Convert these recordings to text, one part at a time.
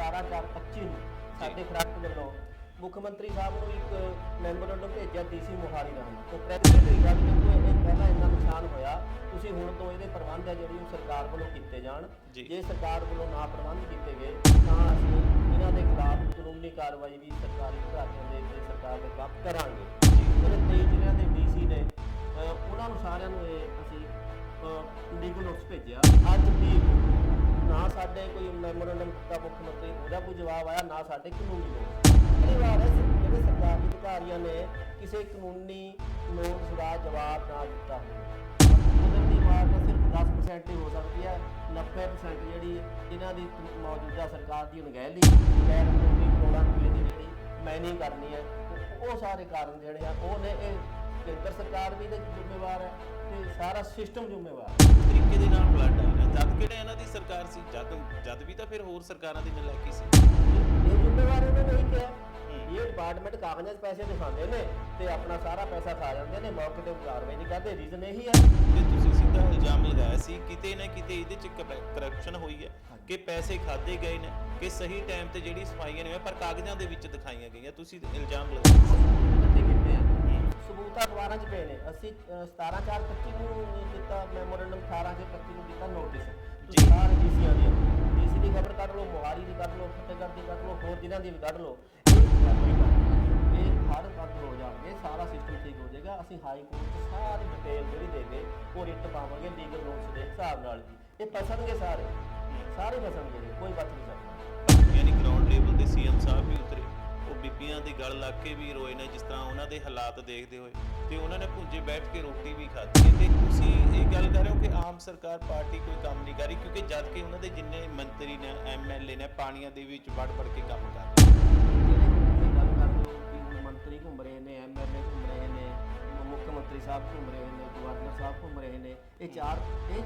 17425 ਨੂੰ ਸਾਡੇ ਖਰੜ ਵੱਲੋਂ ਮੁੱਖ ਮੰਤਰੀ ਸਾਹਿਬ ਨੂੰ ਇੱਕ ਮੈਮੋਰੰਡਮ ਭੇਜਿਆ ਡੀਸੀ ਮੋਹਾਲੀ ਰਾਹੀਂ। ਉਹ ਪ੍ਰੈਜ਼ੀਡੈਂਟ ਦੀ ਗੱਲ ਦੇਖੋ ਇਹ ਪਹਿਲਾਂ ਇੰਨਾ ਨੁਕਸਾਨ ਹੋਇਆ ਤੁਸੀਂ ਹੁਣ ਤੋਂ ਇਹਦੇ ਪ੍ਰਬੰਧ ਹੈ ਜਿਹੜੀ ਉਹ ਸਰਕਾਰ ਵੱਲੋਂ ਕੀਤੇ ਜਾਣ। ਜੀ। ਸਰਕਾਰ ਵੱਲੋਂ ਨਾ ਪ੍ਰਬੰਧ ਕੀਤੇ ਗਏ ਤਾਂ ਅਸੀਂ ਇਹਨਾਂ ਦੇ ਖਿਲਾਫ ਕਾਨੂੰਨੀ ਕਾਰਵਾਈ ਵੀ ਸਰਕਾਰੀ ਅਧਿਕਾਰੀਆਂ ਦੇ ਤੇ ਸਰਕਾਰ ਦੇ ਖਿਲਾਫ ਕਰਾਂਗੇ। ਜਿਹੜੇ 23 ਜ਼ਿਲ੍ਹਿਆਂ ਦੇ ਡੀਸੀ ਨੇ ਉਹਨਾਂ ਨੂੰ ਸਾਰਿਆਂ ਨੂੰ ਇਹ ਅਸੀਂ ਲੀਗਲ ਨੋਟਿਸ ਭੇਜਿਆ। ਅੱਜ ਦੀ ਨਾ ਸਾਡੇ ਕੋਈ ਮੈਮੋਰੰਡਮ ਕੀਤਾ ਮੁੱਖ ਮੰਤਰੀ, ਉਹਦਾ ਕੋਈ ਜਵਾਬ ਆਇਆ, ਨਾ ਸਾਡੇ ਕਾਨੂੰਨੀ ਨੋਟਿਸ ਪਹਿਲੀ ਵਾਰ ਜਿਹੜੇ ਸਰਕਾਰੀ ਅਧਿਕਾਰੀਆਂ ਨੇ ਕਿਸੇ ਕਾਨੂੰਨੀ ਨੋਟਿਸ ਦਾ ਜਵਾਬ ਨਾ ਦਿੱਤਾ ਹੋਵੇ। ਕੁਦਰਤੀ ਮਾਰ ਤਾਂ ਸਿਰਫ 10% ਹੀ ਹੋ ਸਕਦੀ ਹੈ 90% ਜਿਹੜੀ ਇਹਨਾਂ ਦੀ ਮੌਜੂਦਾ ਸਰਕਾਰ ਦੀ ਅਣਗਹਿਲੀ ਗੈਰ ਕਾਨੂੰਨੀ ਕਰੋੜਾਂ ਰੁਪਏ ਦੀ ਜਿਹੜੀ ਮਾਈਨਿੰਗ ਕਰਨੀ ਹੈ, ਉਹ- ਉਹ ਸਾਰੇ ਕਾਰਨ ਜਿਹੜੇ ਆ, ਉਹ ਨੇ ਇਹ ਕੇਂਦਰ ਸਰਕਾਰ ਵੀ ਇਹਦੇ 'ਚ ਜ਼ਿੰਮੇਵਾਰ ਹੈ ਤੇ ਸਾਰਾ ਸਿਸਟਮ ਜ਼ਿੰਮੇਵਾਰ ਹੈ। ਤਰੀਕੇ ਦੇ ਨਾਲ ਫਲੱਡ ਆ ਰਿਹਾ। ਜਦ ਕਿਹੜਾ ਇਹਨਾਂ ਦੀ ਸਰਕਾਰ ਸੀ? ਜਦ ਜਦ ਵੀ ਤਾਂ ਫਿਰ ਹੋਰ ਸਰਕਾਰਾਂ ਦੀ ਨਲਾਇਕੀ ਸੀ। ਇਹ ਜ਼ਿੰਮੇਵਾਰ ਇਹਨਾਂ ਨੇ ਨਹੀਂ ਕਿਹਾ। ਇਹ ਡਿਪਾਰਟਮੈਂਟ ਕਾਗਜ਼ਾਂ 'ਚ ਪੈਸੇ ਦਿਖਾਉਂਦੇ ਨੇ ਤੇ ਆਪਣਾ ਸਾਰਾ ਪੈਸਾ ਖਾ ਜਾਂਦੇ ਨੇ ਮੌਕੇ ਤੇ ਕਾਰਵਾਈ ਨਹੀਂ ਕਰਦੇ। ਰੀਜ਼ਨ ਇਹੀ ਹੈ ਤੇ ਤੁਸੀਂ ਸਿੱਧਾ ਇਲਜ਼ਾਮ ਲਗਾਇਆ ਸੀ ਕਿਤੇ ਨਾ ਕਿਤੇ ਇਹਦੇ ਚ ਕਰਪਸ਼ਨ ਹੋਈ ਹੈ ਕਿ ਪੈਸੇ ਖਾਦੇ ਗਏ ਨੇ ਕਿ ਸਹੀ ਟਾਈਮ ਤੇ ਜਿਹੜੀ ਸਫਾਈਆਂ ਨੇ ਪਰ ਕਾਗਜ਼ਾਂ ਦੇ ਵਿੱਚ ਦਿਖਾਈਆਂ ਗਈਆਂ। ਤੁਸੀਂ ਇਲਜ਼ਾਮ ਲਗਾਇਆ ਸੀ। ਸਬੂਤ ਅਖਬਾਰਾਂ 'ਚ ਪਏ ਨੇ। ਅਸੀਂ 17425 ਨੂੰ ਦਿੱਤਾ ਮੈਮੋਰੰਡਮ 1825 ਨੂੰ ਦਿੱਤਾ ਨੋਟਿਸ ਜੀ। ਸਾਰੇ ਡੀਸੀਆਂ ਦੀ ਡੀਸੀ ਦੀ ਖਬਰ ਕੱਢ ਲਓ ਮੋਹਾਲੀ ਦੀ ਕੱਢ ਲਓ ਫਤਿਹਗੜ੍ਹ ਦੀ ਕੱਢ ਲਓ ਹੋਰ ਜ਼ਿਲ੍ਹਿਆਂ ਦੀ ਵੀ ਕੱਢ ਲਓ ਇਹ ਹਰ ਬੰਦ ਹੋ ਜਾਣਗੇ ਸਾਰਾ ਸਿਸਟਮ ਠੀਕ ਹੋ ਜਾਏਗਾ। ਅਸੀਂ ਹਾਈ ਕੋਰਟ 'ਚ ਸਾਰੀ ਡਿਟੇਲ ਜਿਹੜੀ ਦੇਗੇ ਉਹ ਰਿਟ ਪਾਵਾਂਗੇ ਲੀਗਲ ਨੋਟਸ ਦੇ ਹਿਸਾਬ ਨਾਲ ਜੀ। ਇਹ ਫਸਣਗੇ ਸਾਰੇ। ਸਾਰੇ ਫਸਣਗੇ ਕੋਈ ਬਚ ਨਹੀਂ ਸਕਦਾ। ਯਾਨੀ ਗਰਾਊਂਡ ਲੈਵਲ ਤੇ ਸੀਐਮ ਸਾਹਿਬ ਵੀ ਉਤਰੇ ਬੀਬੀਆਂ ਦੀ ਗਲ ਲੱਗ ਕੇ ਵੀ ਰੋਏ ਨੇ, ਜਿਸ ਤਰ੍ਹਾਂ ਉਹਨਾਂ ਦੇ ਹਾਲਾਤ ਦੇਖਦੇ ਹੋਏ। ਤੇ ਉਹਨਾਂ ਨੇ ਭੁੰਜੇ ਬੈਠ ਕੇ ਰੋਟੀ ਵੀ ਖਾਧੀ ਹੈ। ਤੇ ਤੁਸੀਂ ਇਹ ਗੱਲ ਕਰ ਰਹੇ ਹੋ ਕਿ ਆਮ ਸਰਕਾਰ ਪਾਰਟੀ ਕੋਈ ਕੰਮ ਨਹੀਂ ਕਰ ਰਹੀ, ਕਿਉਂਕਿ ਜਦ ਕਿ ਉਹਨਾਂ ਦੇ ਜਿੰਨੇ ਮੰਤਰੀ ਨੇ ਐਮਐਲਏ ਨੇ, ਪਾਣੀਆਂ ਦੇ ਵਿੱਚ ਵੜ ਵੜ ਕੇ ਕੰਮ ਕਰ ਰਹੇ ਜਿਹੜੇ ਗੱਲ ਕਰਦੇ ਹੋ ਕਿ ਹੁਣ ਮੰਤਰੀ ਘੁੰਮ ਰਹੇ ਨੇ ਐਮਐਲਏ ਘੁੰਮ ਰਹੇ ਨੇ ਮੁੱਖ ਮੰਤਰੀ ਸਾਹਿਬ ਘੁੰਮ ਰਹੇ ਨੇ, ਗਵਰਨਰ ਸਾਹਿਬ ਘੁੰਮ ਰਹੇ ਨੇ, ਇਹ ਚਾਰ ਇਹ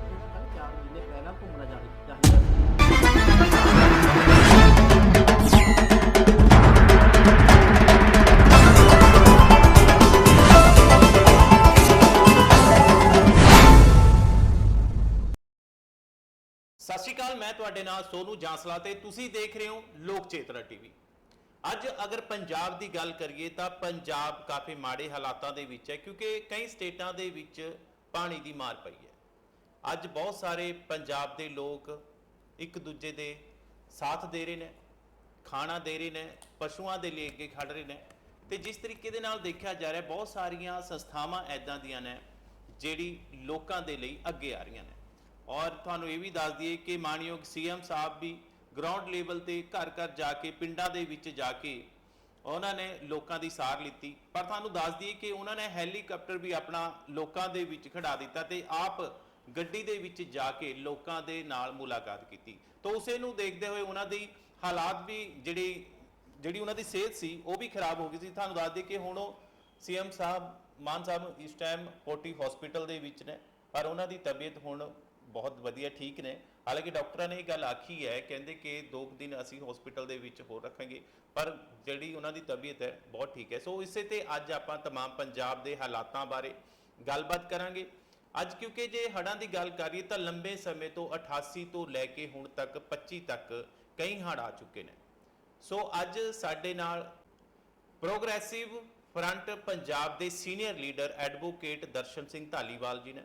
ਚਾਰ ਮਹੀਨੇ ਪਹਿਲਾਂ ਘੁੰਮਣਾ ਚਾਹੀ- ਚਾਹੀਦਾ ਅਕਾਲ, ਮੈਂ ਤੁਹਾਡੇ ਨਾਲ ਸੋਨੂ ਜਾਂਸਲਾ ਤੇ ਤੁਸੀਂ ਦੇਖ ਰਹੇ ਹੋ ਲੋਕ ਚੇਤਨਾ ਟੀਵੀ। ਅੱਜ ਅਗਰ ਪੰਜਾਬ ਦੀ ਗੱਲ ਕਰੀਏ ਤਾਂ ਪੰਜਾਬ ਕਾਫੀ ਮਾੜੇ ਹਾਲਾਤਾਂ ਦੇ ਵਿੱਚ ਹੈ ਕਿਉਂਕਿ ਕਈ ਸਟੇਟਾਂ ਦੇ ਵਿੱਚ ਪਾਣੀ ਦੀ ਮਾਰ ਪਈ ਹੈ। ਅੱਜ ਬਹੁਤ ਸਾਰੇ ਪੰਜਾਬ ਦੇ ਲੋਕ ਇੱਕ ਦੂਜੇ ਦੇ ਸਾਥ ਦੇ ਰਹੇ ਨੇ, ਖਾਣਾ ਦੇ ਰਹੇ ਨੇ, ਪਸ਼ੂਆਂ ਦੇ ਲਈ ਅੱਗੇ ਖੜ ਰਹੇ ਨੇ ਤੇ ਜਿਸ ਤਰੀਕੇ ਦੇ ਨਾਲ ਦੇਖਿਆ ਜਾ ਰਿਹਾ ਬਹੁਤ ਸਾਰੀਆਂ ਸੰਸਥਾਵਾਂ ਐਦਾਂ ਦੀਆਂ ਨੇ ਜਿਹੜੀ ਲੋਕਾਂ ਦੇ ਲਈ ਅੱਗੇ ਆ ਰਹੀਆਂ ਨੇ। ਔਰ ਤੁਹਾਨੂੰ ਇਹ ਵੀ ਦੱਸ ਦਈਏ ਕਿ ਮਾਨਯੋਗ ਸੀਐਮ ਸਾਹਿਬ ਵੀ ਗਰਾਊਂਡ ਲੈਵਲ ਤੇ ਘਰ ਘਰ ਜਾ ਕੇ, ਪਿੰਡਾਂ ਦੇ ਵਿੱਚ ਜਾ ਕੇ ਉਹਨਾਂ ਨੇ ਲੋਕਾਂ ਦੀ ਸਾਰ ਲਿੱਤੀ। ਪਰ ਤੁਹਾਨੂੰ ਦੱਸ ਦਈਏ ਕਿ ਉਹਨਾਂ ਨੇ ਹੈਲੀਕਾਪਟਰ ਵੀ ਆਪਣਾ ਲੋਕਾਂ ਦੇ ਵਿੱਚ ਖੜਾ ਦਿੱਤਾ ਤੇ ਆਪ ਗੱਡੀ ਦੇ ਵਿੱਚ ਜਾ ਕੇ ਲੋਕਾਂ ਦੇ ਨਾਲ ਮੁਲਾਕਾਤ ਕੀਤੀ। ਤਾਂ ਉਸੇ ਨੂੰ ਦੇਖਦੇ ਹੋਏ ਉਹਨਾਂ ਦੀ ਹਾਲਾਤ ਵੀ ਜਿਹੜੀ ਜਿਹੜੀ ਉਹਨਾਂ ਦੀ ਸਿਹਤ ਸੀ, ਉਹ ਵੀ ਖਰਾਬ ਹੋ ਗਈ ਸੀ। ਤੁਹਾਨੂੰ ਦੱਸ ਦਈਏ ਕਿ ਹੁਣ ਉਹ ਸੀਐਮ ਸਾਹਿਬ, ਮਾਨ ਸਾਹਿਬ ਇਸ ਟਾਈਮ ਕੋਟੀ ਹਸਪੀਟਲ ਦੇ ਵਿੱਚ ਨੇ, ਪਰ ਉਹਨਾਂ ਦੀ ਤਬੀਅਤ ਹੁਣ ਬਹੁਤ ਵਧੀਆ ਠੀਕ ਨੇ ਹਾਲਾਂਕਿ ਡਾਕਟਰਾਂ ਨੇ ਇਹ ਗੱਲ ਆਖੀ ਹੈ ਕਹਿੰਦੇ ਕਿ ਦੋ ਕੁ ਦਿਨ ਅਸੀਂ ਹਸਪੀਟਲ ਦੇ ਵਿੱਚ ਹੋਰ ਰੱਖਾਂਗੇ ਪਰ ਜਿਹੜੀ ਉਹਨਾਂ ਦੀ ਤਬੀਅਤ ਹੈ ਬਹੁਤ ਠੀਕ ਹੈ ਸੋ ਇਸੇ ਤੇ ਅੱਜ ਆਪਾਂ तमाम ਪੰਜਾਬ ਦੇ ਹਾਲਾਤਾਂ ਬਾਰੇ ਗੱਲਬਾਤ ਕਰਾਂਗੇ ਅੱਜ ਕਿਉਂਕਿ ਜੇ ਹੜ੍ਹਾਂ ਦੀ ਗੱਲ ਕਰੀਏ ਤਾਂ ਲੰਬੇ ਸਮੇਂ ਤੋਂ 88 ਤੋਂ ਲੈ ਕੇ ਹੁਣ ਤੱਕ 25 ਤੱਕ ਕਈ ਹੜ੍ਹ ਆ ਚੁੱਕੇ ਨੇ ਸੋ ਅੱਜ ਸਾਡੇ ਨਾਲ ਪ੍ਰੋਗਰੈਸਿਵ ਫਰੰਟ ਪੰਜਾਬ ਦੇ senior leader advocate Darshan Singh Dhaliwal ji ਨੇ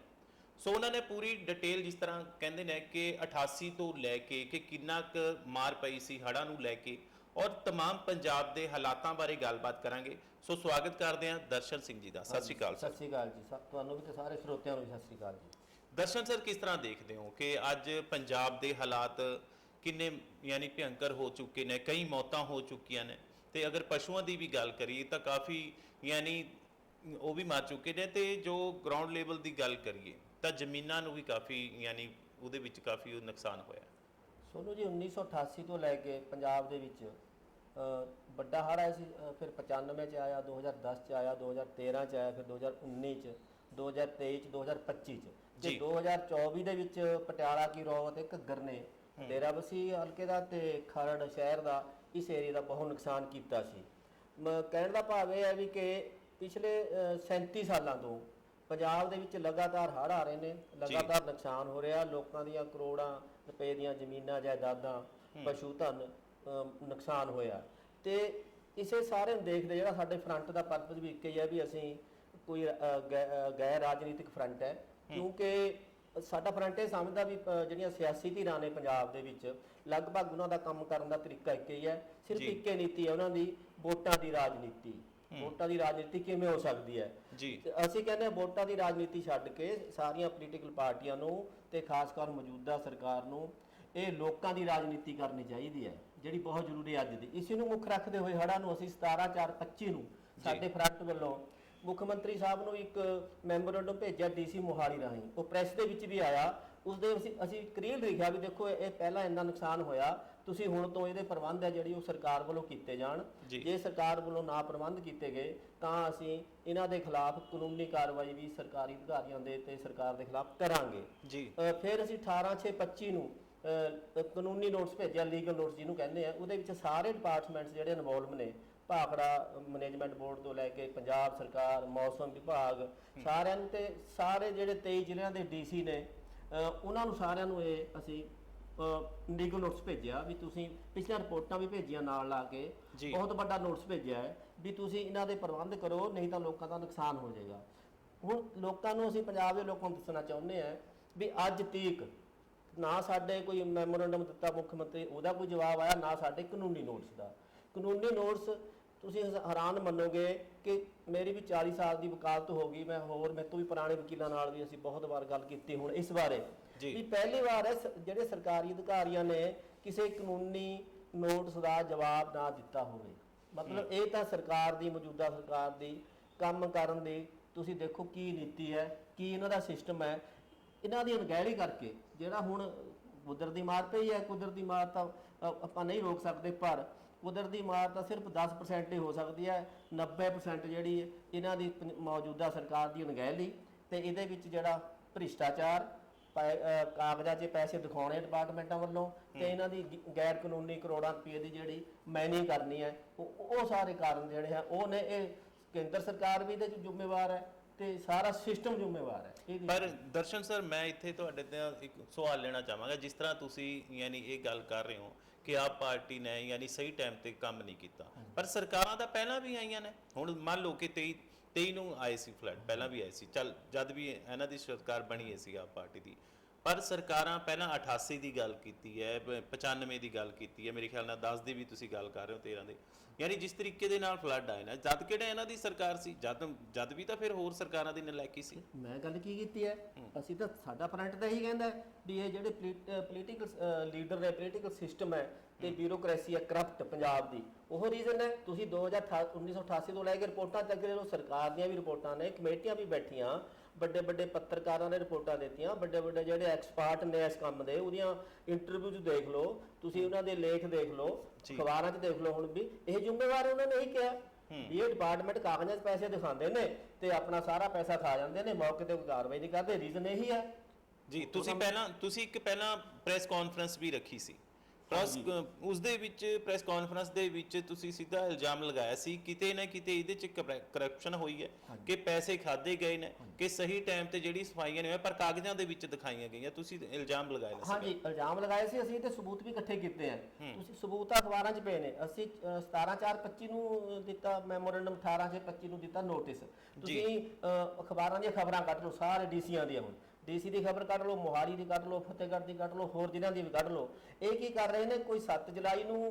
ਸੋ ਉਹਨਾਂ ਨੇ ਪੂਰੀ ਡਿਟੇਲ ਜਿਸ ਤਰ੍ਹਾਂ ਕਹਿੰਦੇ ਨੇ ਕਿ 88 ਤੋਂ ਲੈ ਕੇ ਕਿ ਕਿੰਨਾ ਕੁ ਮਾਰ ਪਈ ਸੀ ਹੜ੍ਹਾਂ ਨੂੰ ਲੈ ਕੇ ਔਰ तमाम ਪੰਜਾਬ ਦੇ ਹਾਲਾਤਾਂ ਬਾਰੇ ਗੱਲਬਾਤ ਕਰਾਂਗੇ ਸੋ ਸਵਾਗਤ ਕਰਦੇ ਹਾਂ ਦਰਸ਼ਨ ਸਿੰਘ ਜੀ ਦਾ ਸਤਿ ਸ਼੍ਰੀ ਅਕਾਲ ਸਰ ਸਤਿ ਸ਼੍ਰੀ ਅਕਾਲ ਜੀ ਸਭ ਤੁਹਾਨੂੰ ਵੀ ਤੇ ਸਾਰੇ ਸਰੋਤਿਆਂ ਨੂੰ ਵੀ ਸਤਿ ਸ਼੍ਰੀ ਅਕਾਲ ਜੀ ਦਰਸ਼ਨ ਸਰ ਕਿਸ ਤਰ੍ਹਾਂ ਦੇਖਦੇ ਹੋ ਕਿ ਅੱਜ ਪੰਜਾਬ ਦੇ ਹਾਲਾਤ ਕਿੰਨੇ ਯਾਨੀ ਭਿਅੰਕਰ ਹੋ ਚੁੱਕੇ ਨੇ ਕਈ ਮੌਤਾਂ ਹੋ ਚੁੱਕੀਆਂ ਨੇ ਤੇ ਅਗਰ ਪਸ਼ੂਆਂ ਦੀ ਵੀ ਗੱਲ ਕਰੀਏ ਤਾਂ ਕਾਫੀ ਯਾਨੀ ਉਹ ਵੀ ਮਰ ਚੁੱਕੇ ਨੇ ਤੇ ਜੋ ਗਰਾਊਂਡ ਲੈਵਲ ਦੀ ਗੱਲ ਕਰੀਏ ਤਾਂ ਜ਼ਮੀਨਾਂ ਨੂੰ ਵੀ ਕਾਫੀ ਯਾਨੀ ਉਹਦੇ ਵਿੱਚ ਕਾਫੀ ਨੁਕਸਾਨ ਹੋਇਆ। ਸੋਨੂੰ ਜੀ 1988 ਤੋਂ ਲੈ ਕੇ ਪੰਜਾਬ ਦੇ ਵਿੱਚ ਵੱਡਾ ਹੜ੍ਹ ਆਇਆ ਸੀ ਫਿਰ 95 ਚ ਆਇਆ 2010 ਚ ਆਇਆ 2013 ਚ ਆਇਆ ਫਿਰ 2019 ਚ 2023 ਚ 2025 ਚ। ਤੇ ਜੀ। 2024 ਦੇ ਵਿੱਚ ਪਟਿਆਲਾ ਕੀ ਰੋਡ ਤੇ ਘੱਗਰ ਨੇ ਡੇਰਾਬੱਸੀ ਹਲਕੇ ਦਾ ਤੇ ਖਰੜ ਸ਼ਹਿਰ ਦਾ ਇਸ ਏਰੀਆ ਦਾ ਬਹੁਤ ਨੁਕਸਾਨ ਕੀਤਾ ਸੀ। ਕਹਿਣ ਦਾ ਭਾਵ ਇਹ ਹੈ ਵੀ ਕਿ ਪਿਛਲੇ ਅ, 37 ਸਾਲਾਂ ਤੋਂ ਪੰਜਾਬ ਦੇ ਵਿੱਚ ਲਗਾਤਾਰ ਹੜ੍ਹ ਆ ਰਹੇ ਨੇ ਲਗਾਤਾਰ ਨੁਕਸਾਨ ਹੋ ਰਿਹਾ ਲੋਕਾਂ ਦੀਆਂ ਕਰੋੜਾਂ ਰੁਪਏ ਦੀਆਂ ਜ਼ਮੀਨਾਂ ਜਾਇਦਾਦਾਂ ਪਸ਼ੂ ਧਨ ਨੁਕਸਾਨ ਹੋਇਆ। ਤੇ ਇਸੇ ਸਾਰੇ ਨੂੰ ਦੇਖਦੇ ਜਿਹੜਾ ਸਾਡੇ ਫਰੰਟ ਦਾ ਪਰਪਸ ਵੀ ਇੱਕ ਹੀ ਹੈ ਵੀ ਅਸੀਂ ਕੋਈ ਗੈਰ ਰਾਜਨੀਤਿਕ ਫਰੰਟ ਹੈ। ਕਿਉਂਕਿ ਸਾਡਾ ਫਰੰਟ ਇਹ ਸਮਝਦਾ ਵੀ ਜਿਹੜੀਆਂ ਸਿਆਸੀ ਧਿਰਾਂ ਨੇ ਪੰਜਾਬ ਦੇ ਵਿੱਚ ਲਗਭਗ ਉਹਨਾਂ ਦਾ ਕੰਮ ਕਰਨ ਦਾ ਤਰੀਕਾ ਇੱਕ ਹੀ ਹੈ। ਸਿਰਫ। ਇੱਕੇ ਨੀਤੀ ਹੈ ਉਹਨਾਂ ਦੀ ਵੋਟਾਂ ਦੀ ਰਾਜਨੀਤੀ। ਵੋਟਾਂ ਦੀ ਰਾਜਨੀਤੀ ਕਿਵੇਂ ਹੋ ਸਕਦੀ ਹੈ? ਜੀ। ਅਸੀਂ ਕਹਿੰਦੇ ਹਾਂ ਵੋਟਾਂ ਦੀ ਰਾਜਨੀਤੀ ਛੱਡ ਕੇ ਸਾਰੀਆਂ ਪੋਲੀਟੀਕਲ ਪਾਰਟੀਆਂ ਨੂੰ ਤੇ ਖਾਸ ਕਰ ਮੌਜੂਦਾ ਸਰਕਾਰ ਨੂੰ ਇਹ ਲੋਕਾਂ ਦੀ ਰਾਜਨੀਤੀ ਕਰਨੀ ਚਾਹੀਦੀ ਹੈ ਜਿਹੜੀ ਬਹੁਤ ਜ਼ਰੂਰੀ ਹੈ ਅੱਜ ਦੀ। ਇਸੇ ਨੂੰ ਮੁੱਖ ਰੱਖਦੇ ਹੋਏ ਹੜਾ ਨੂੰ ਅਸੀਂ 17 4 25 ਨੂੰ ਸਾਡੇ ਫਰੰਟ ਵੱਲੋਂ ਮੁੱਖ ਮੰਤਰੀ ਸਾਹਿਬ ਨੂੰ ਇੱਕ ਮੈਮੋਰੰਡਮ ਭੇਜਿਆ ਡੀਸੀ ਮੋਹਾਲੀ ਰਾਹੀਂ। ਉਹ ਪ੍ਰੈਸ ਦੇ ਵਿੱਚ ਵੀ ਆਇਆ। ਉਸ ਦੇ ਅਸੀਂ ਅਸੀਂ ਇੱਕ ਰੀਲ ਲਿਖਿਆ ਵੀ ਦੇਖੋ ਇਹ ਪਹਿਲਾਂ ਇੰਨਾ ਨੁਕਸਾਨ ਹੋਇਆ ਤੁਸੀਂ ਹੁਣ ਤੋਂ ਇਹਦੇ ਪ੍ਰਬੰਧ ਹੈ ਜਿਹੜੀ ਉਹ ਸਰਕਾਰ ਵੱਲੋਂ ਕੀਤੇ ਜਾਣ। ਜੀ। ਸਰਕਾਰ ਵੱਲੋਂ ਨਾ ਪ੍ਰਬੰਧ ਕੀਤੇ ਗਏ ਤਾਂ ਅਸੀਂ ਇਹਨਾਂ ਦੇ ਖਿਲਾਫ ਕਾਨੂੰਨੀ ਕਾਰਵਾਈ ਵੀ ਸਰਕਾਰੀ ਅਧਿਕਾਰੀਆਂ ਦੇ ਤੇ ਸਰਕਾਰ ਦੇ ਖਿਲਾਫ ਕਰਾਂਗੇ। ਜੀ। ਫਿਰ ਅਸੀਂ 18625 ਨੂੰ ਕਾਨੂੰਨੀ ਨੋਟਿਸ ਭੇਜਿਆ ਲੀਗਲ ਨੋਟਿਸ ਜਿਹਨੂੰ ਕਹਿੰਦੇ ਆ ਉਹਦੇ ਵਿੱਚ ਸਾਰੇ ਡਿਪਾਰਟਮੈਂਟਸ ਜਿਹੜੇ ਇਨਵੋਲਵ ਨੇ ਭਾਖੜਾ ਮੈਨੇਜਮੈਂਟ ਬੋਰਡ ਤੋਂ ਲੈ ਕੇ ਪੰਜਾਬ ਸਰਕਾਰ ਮੌਸਮ ਵਿਭਾਗ ਸਾਰਿਆਂ ਨੂੰ ਤੇ ਸਾਰੇ ਜਿਹੜੇ 23 ਜ਼ਿਲ੍ਹਿਆਂ ਦੇ ਡੀਸੀ ਨੇ ਉਹਨਾਂ ਨੂੰ ਸਾਰਿਆਂ ਨੂੰ ਇਹ ਅਸੀਂ ਲੀਗਲ ਨੋਟਿਸ ਭੇਜਿਆ ਵੀ ਤੁਸੀਂ ਪਿਛਲੀਆਂ ਰਿਪੋਰਟਾਂ ਵੀ ਭੇਜੀਆਂ ਨਾਲ ਲਾ ਕੇ ਜੀ। ਬਹੁਤ ਵੱਡਾ ਨੋਟਿਸ ਭੇਜਿਆ ਹੈ ਵੀ ਤੁਸੀਂ ਇਹਨਾਂ ਦੇ ਪ੍ਰਬੰਧ ਕਰੋ ਨਹੀਂ ਤਾਂ ਲੋਕਾਂ ਦਾ ਨੁਕਸਾਨ ਹੋ ਜਾਏਗਾ ਹੁਣ ਲੋਕਾਂ ਨੂੰ ਅਸੀਂ ਪੰਜਾਬ ਦੇ ਲੋਕਾਂ ਨੂੰ ਦੱਸਣਾ ਚਾਹੁੰਦੇ ਆ ਵੀ ਅੱਜ ਤੀਕ ਨਾ ਸਾਡੇ ਕੋਈ ਮੈਮੋਰੰਡਮ ਦਿੱਤਾ ਮੁੱਖ ਮੰਤਰੀ ਉਹਦਾ ਕੋਈ ਜਵਾਬ ਆਇਆ ਨਾ ਸਾਡੇ ਕਾਨੂੰਨੀ ਨੋਟਿਸ ਦਾ ਕਾਨੂੰਨੀ ਨੋਟਿਸ ਤੁਸੀਂ ਹ- ਹੈਰਾਨ ਮੰਨੋਗੇ ਕਿ ਮੇਰੀ ਵੀ 40 ਸਾਲ ਦੀ ਵਕਾਲਤ ਹੋ ਗਈ ਮੈਂ ਹੋਰ ਮੇਰੇ ਤੋਂ ਵੀ ਪੁਰਾਣੇ ਵਕੀਲਾਂ ਨਾਲ ਵੀ ਅਸੀਂ ਬਹੁਤ ਵਾਰ ਗੱਲ ਕੀਤੀ ਹੁਣ ਇਸ ਬਾਰੇ। ਵੀ ਪਹਿਲੀ ਵਾਰ ਹੈ ਜਿਹੜੇ ਸਰਕਾਰੀ ਅਧਿਕਾਰੀਆਂ ਨੇ ਕਿਸੇ ਕਾਨੂੰਨੀ ਨੋਟਿਸ ਦਾ ਜਵਾਬ ਨਾ ਦਿੱਤਾ ਹੋਵੇ। ਮਤਲਬ ਇਹ ਤਾਂ ਸਰਕਾਰ ਦੀ ਮੌਜੂਦਾ ਸਰਕਾਰ ਦੀ ਕੰਮ ਕਰਨ ਦੀ ਤੁਸੀਂ ਦੇਖੋ ਕੀ ਨੀਤੀ ਹੈ ਕੀ ਇਹਨਾਂ ਦਾ ਸਿਸਟਮ ਹੈ। ਇਹਨਾਂ ਦੀ ਅਣਗਹਿਲੀ ਕਰਕੇ ਜਿਹੜਾ ਹੁਣ ਕੁਦਰਤੀ ਮਾਰ ਪਈ ਹੈ ਕੁਦਰਤੀ ਮਾਰ ਤਾਂ ਆਪਾਂ ਨਹੀਂ ਰੋਕ ਸਕਦੇ ਪਰ ਕੁਦਰਤੀ ਮਾਰ ਤਾਂ ਸਿਰਫ 10% ਹੀ ਹੋ ਸਕਦੀ ਹੈ 90% ਜਿਹੜੀ ਇਹਨਾਂ ਦੀ ਮੌਜੂਦਾ ਸਰਕਾਰ ਦੀ ਅਣਗਹਿਲੀ ਤੇ ਇਹਦੇ ਵਿੱਚ ਜਿਹੜਾ ਭ੍ਰਿਸ਼ਟਾਚਾਰ ਪੈ- ਅ, ਕਾਗਜ਼ਾਂ 'ਚ ਪੈਸੇ ਦਿਖਾਉਣੇ ਡਿਪਾਰਟਮੈਂਟਾਂ ਵੱਲੋਂ ਤੇ ਇਹਨਾਂ ਦੀ ਗ- ਗੈਰ ਕਾਨੂੰਨੀ ਕਰੋੜਾਂ ਰੁਪਏ ਦੀ ਜਿਹੜੀ ਮਾਈਨਿੰਗ ਕਰਨੀ ਹੈ ਉਹ ਉਹ ਸਾਰੇ ਕਾਰਨ ਜਿਹੜੇ ਆ ਉਹ ਨੇ ਇਹ ਕੇਂਦਰ ਸਰਕਾਰ ਵੀ ਇਹਦੇ 'ਚ ਜ਼ਿੰਮੇਵਾਰ ਹੈ ਤੇ ਸਾਰਾ ਸਿਸਟਮ ਜ਼ਿੰਮੇਵਾਰ ਹੈ। ਇਹਦੀ ਪਰ ਦਰਸ਼ਨ ਸਰ ਮੈਂ ਇੱਥੇ ਤੁਹਾਡੇ ਤੇ ਇੱਕ ਸਵਾਲ ਲੈਣਾ ਚਾਹਾਂਗਾ ਜਿਸ ਤਰ੍ਹਾਂ ਤੁਸੀਂ ਯਾਨੀ ਇਹ ਗੱਲ ਕਰ ਰਹੇ ਹੋ ਕਿ ਆਪ ਪਾਰਟੀ ਨੇ ਯਾਨੀ ਸਹੀ ਟਾਈਮ ਤੇ ਕੰਮ ਨਹੀਂ ਕੀਤਾ। ਪਰ ਸਰਕਾਰਾਂ ਤਾਂ ਪਹਿਲਾਂ ਵੀ ਆਈਆਂ ਨੇ। ਹੁਣ ਮੰਨ ਲਓ ਕਿ 23 23 ਨੂੰ ਆਏ ਸੀ ਫਲੱਡ ਪਹਿਲਾਂ ਵੀ ਆਏ ਸੀ। ਚੱਲ, ਜਦ ਵੀ ਇਹਨਾਂ ਦੀ ਸਰਕਾਰ ਬਣੀ ਹੈ ਸੀ ਆਪ ਪਾਰਟੀ ਦੀ ਪਰ ਸਰਕਾਰਾਂ ਪਹਿਲਾਂ 88 ਦੀ ਗੱਲ ਕੀਤੀ ਹੈ ਪ- 95 ਦੀ ਗੱਲ ਕੀਤੀ ਹੈ ਮੇਰੇ ਖਿਆਲ ਨਾਲ 10 ਦੀ ਵੀ ਤੁਸੀਂ ਗੱਲ ਕਰ ਰਹੇ ਹੋ 13 ਦੇ। ਯਾਨੀ ਜਿਸ ਤਰੀਕੇ ਦੇ ਨਾਲ ਫਲੱਡ ਆਏ ਨਾ ਜਦ ਕਿਹੜਾ ਇਹਨਾਂ ਦੀ ਸਰਕਾਰ ਸੀ? ਜਦ ਜਦ ਵੀ ਤਾਂ ਫਿਰ ਹੋਰ ਸਰਕਾਰਾਂ ਦੀ ਨਲਾਇਕੀ ਸੀ। ਮੈਂ ਗੱਲ ਕੀ ਕੀਤੀ ਹੈ? ਅਸੀਂ ਤਾਂ ਸਾਡਾ ਫਰੰਟ ਤਾਂ ਇਹੀ ਕਹਿੰਦਾ ਹੈ ਵੀ ਇਹ ਜਿਹੜੇ ਪੋਲੀਟੀਕਲ ਲੀਡਰ ਨੇ ਪੋਲੀਟੀਕਲ ਸਿਸਟਮ ਹੈ ਤੇ ਬਿਊਰੋਕ੍ਰੇਸੀ ਹੈ ਕਰਪਟ ਪੰਜਾਬ ਦੀ। ਉਹ ਰੀਜ਼ਨ ਹੈ ਤੁਸੀਂ 2018 1988 ਤੋਂ ਲੈ ਕੇ ਰਿਪੋਰਟਾਂ ਰਹੇ ਹੋ ਸਰਕਾਰ ਦੀਆਂ ਵੀ ਰਿਪੋਰਟਾਂ ਨੇ ਕਮੇਟੀਆਂ ਵੀ ਬੈਠੀਆਂ ਵੱਡੇ ਵੱਡੇ ਪੱਤਰਕਾਰਾਂ ਨੇ ਰਿਪੋਰਟਾਂ ਦਿੱਤੀਆਂ ਵੱਡੇ ਵੱਡੇ ਜਿਹੜੇ ਐਕਸਪਰਟ ਨੇ ਇਸ ਕੰਮ ਦੇ ਉਹਦੀਆਂ ਇੰਟਰਵਿਊਜ਼ ਦੇਖ ਲਓ ਤੁਸੀਂ ਉਹਨਾਂ ਦੇ ਲੇਖ ਦੇਖ ਲਓ। ਅਖਬਾਰਾਂ 'ਚ ਦੇਖ ਲਓ ਹੁਣ ਵੀ ਇਹ ਜ਼ਿੰਮੇਵਾਰ ਉਹਨਾਂ ਨੇ ਇਹੀ ਕਿਹਾ ਇਹ ਡਿਪਾਰਟਮੈਂਟ ਕਾਗਜ਼ਾਂ 'ਚ ਪੈਸੇ ਦਿਖਾਉਂਦੇ ਨੇ ਤੇ ਆਪਣਾ ਸਾਰਾ ਪੈਸਾ ਖਾ ਜਾਂਦੇ ਨੇ ਮੌਕੇ ਤੇ ਕੋਈ ਕਾਰਵਾਈ ਨਹੀਂ ਕਰਦੇ ਰੀਜ਼ਨ ਇਹੀ ਹੈ ਜੀ ਤੁਸੀਂ ਪਹਿਲਾਂ ਤੁਸੀਂ ਇੱਕ ਪਹਿਲਾਂ ਪ੍ਰੈਸ ਕਾਨਫਰੰਸ ਵੀ ਰੱਖੀ ਸੀ। ਪ੍ਰੈਸ ਉਸ ਦੇ ਵਿੱਚ ਪ੍ਰੈਸ ਕਾਨਫਰੰਸ ਦੇ ਵਿੱਚ ਤੁਸੀਂ ਸਿੱਧਾ ਇਲਜ਼ਾਮ ਲਗਾਇਆ ਸੀ ਕਿਤੇ ਨਾ ਕਿਤੇ ਇਹਦੇ ਚ ਕਰਪਸ਼ਨ ਹੋਈ ਹੈ ਕਿ ਪੈਸੇ ਖਾਦੇ ਗਏ ਨੇ ਕਿ ਸਹੀ ਟਾਈਮ ਤੇ ਜਿਹੜੀ ਸਫਾਈਆਂ ਨੇ ਹੋਈਆਂ, ਪਰ ਕਾਗਜ਼ਾਂ ਦੇ ਵਿੱਚ ਦਿਖਾਈਆਂ ਗਈਆਂ ਤੁਸੀਂ ਇਲਜ਼ਾਮ ਲਗਾਏ ਨੇ ਹਾਂਜੀ ਇਲਜ਼ਾਮ ਲਗਾਏ ਸੀ ਅਸੀਂ ਤੇ ਸਬੂਤ ਵੀ ਇਕੱਠੇ ਕੀਤੇ ਆ। ਤੁਸੀਂ ਸਬੂਤ ਅਖਬਾਰਾਂ 'ਚ ਪਏ ਨੇ ਅਸੀਂ 17/4/25 ਨੂੰ ਦਿੱਤਾ ਮੈਮੋਰੰਡਮ 18/6/25 ਨੂੰ ਦਿੱਤਾ ਨੋਟਿਸ ਤੁਸੀਂ ਅਖਬਾਰਾਂ ਦੀਆਂ ਖਬਰਾਂ ਕੱਢ ਲਓ ਸਾਰੇ ਡੀਸੀਆਂ ਦੀਆਂ ਹੁਣ। ਡੀਸੀ ਦੀ ਖਬਰ ਕੱਢ ਲਓ ਮੋਹਾਲੀ ਦੀ ਕੱਢ ਲਓ ਫਤਿਹਗੜ੍ਹ ਦੀ ਕੱਢ ਲਓ ਹੋਰ ਜ਼ਿਲ੍ਹਿਆਂ ਦੀ ਵੀ ਕੱਢ ਲਓ। ਇਹ ਕੀ ਕਰ ਰਹੇ ਨੇ? ਕੋਈ 7 ਜੁਲਾਈ ਨੂੰ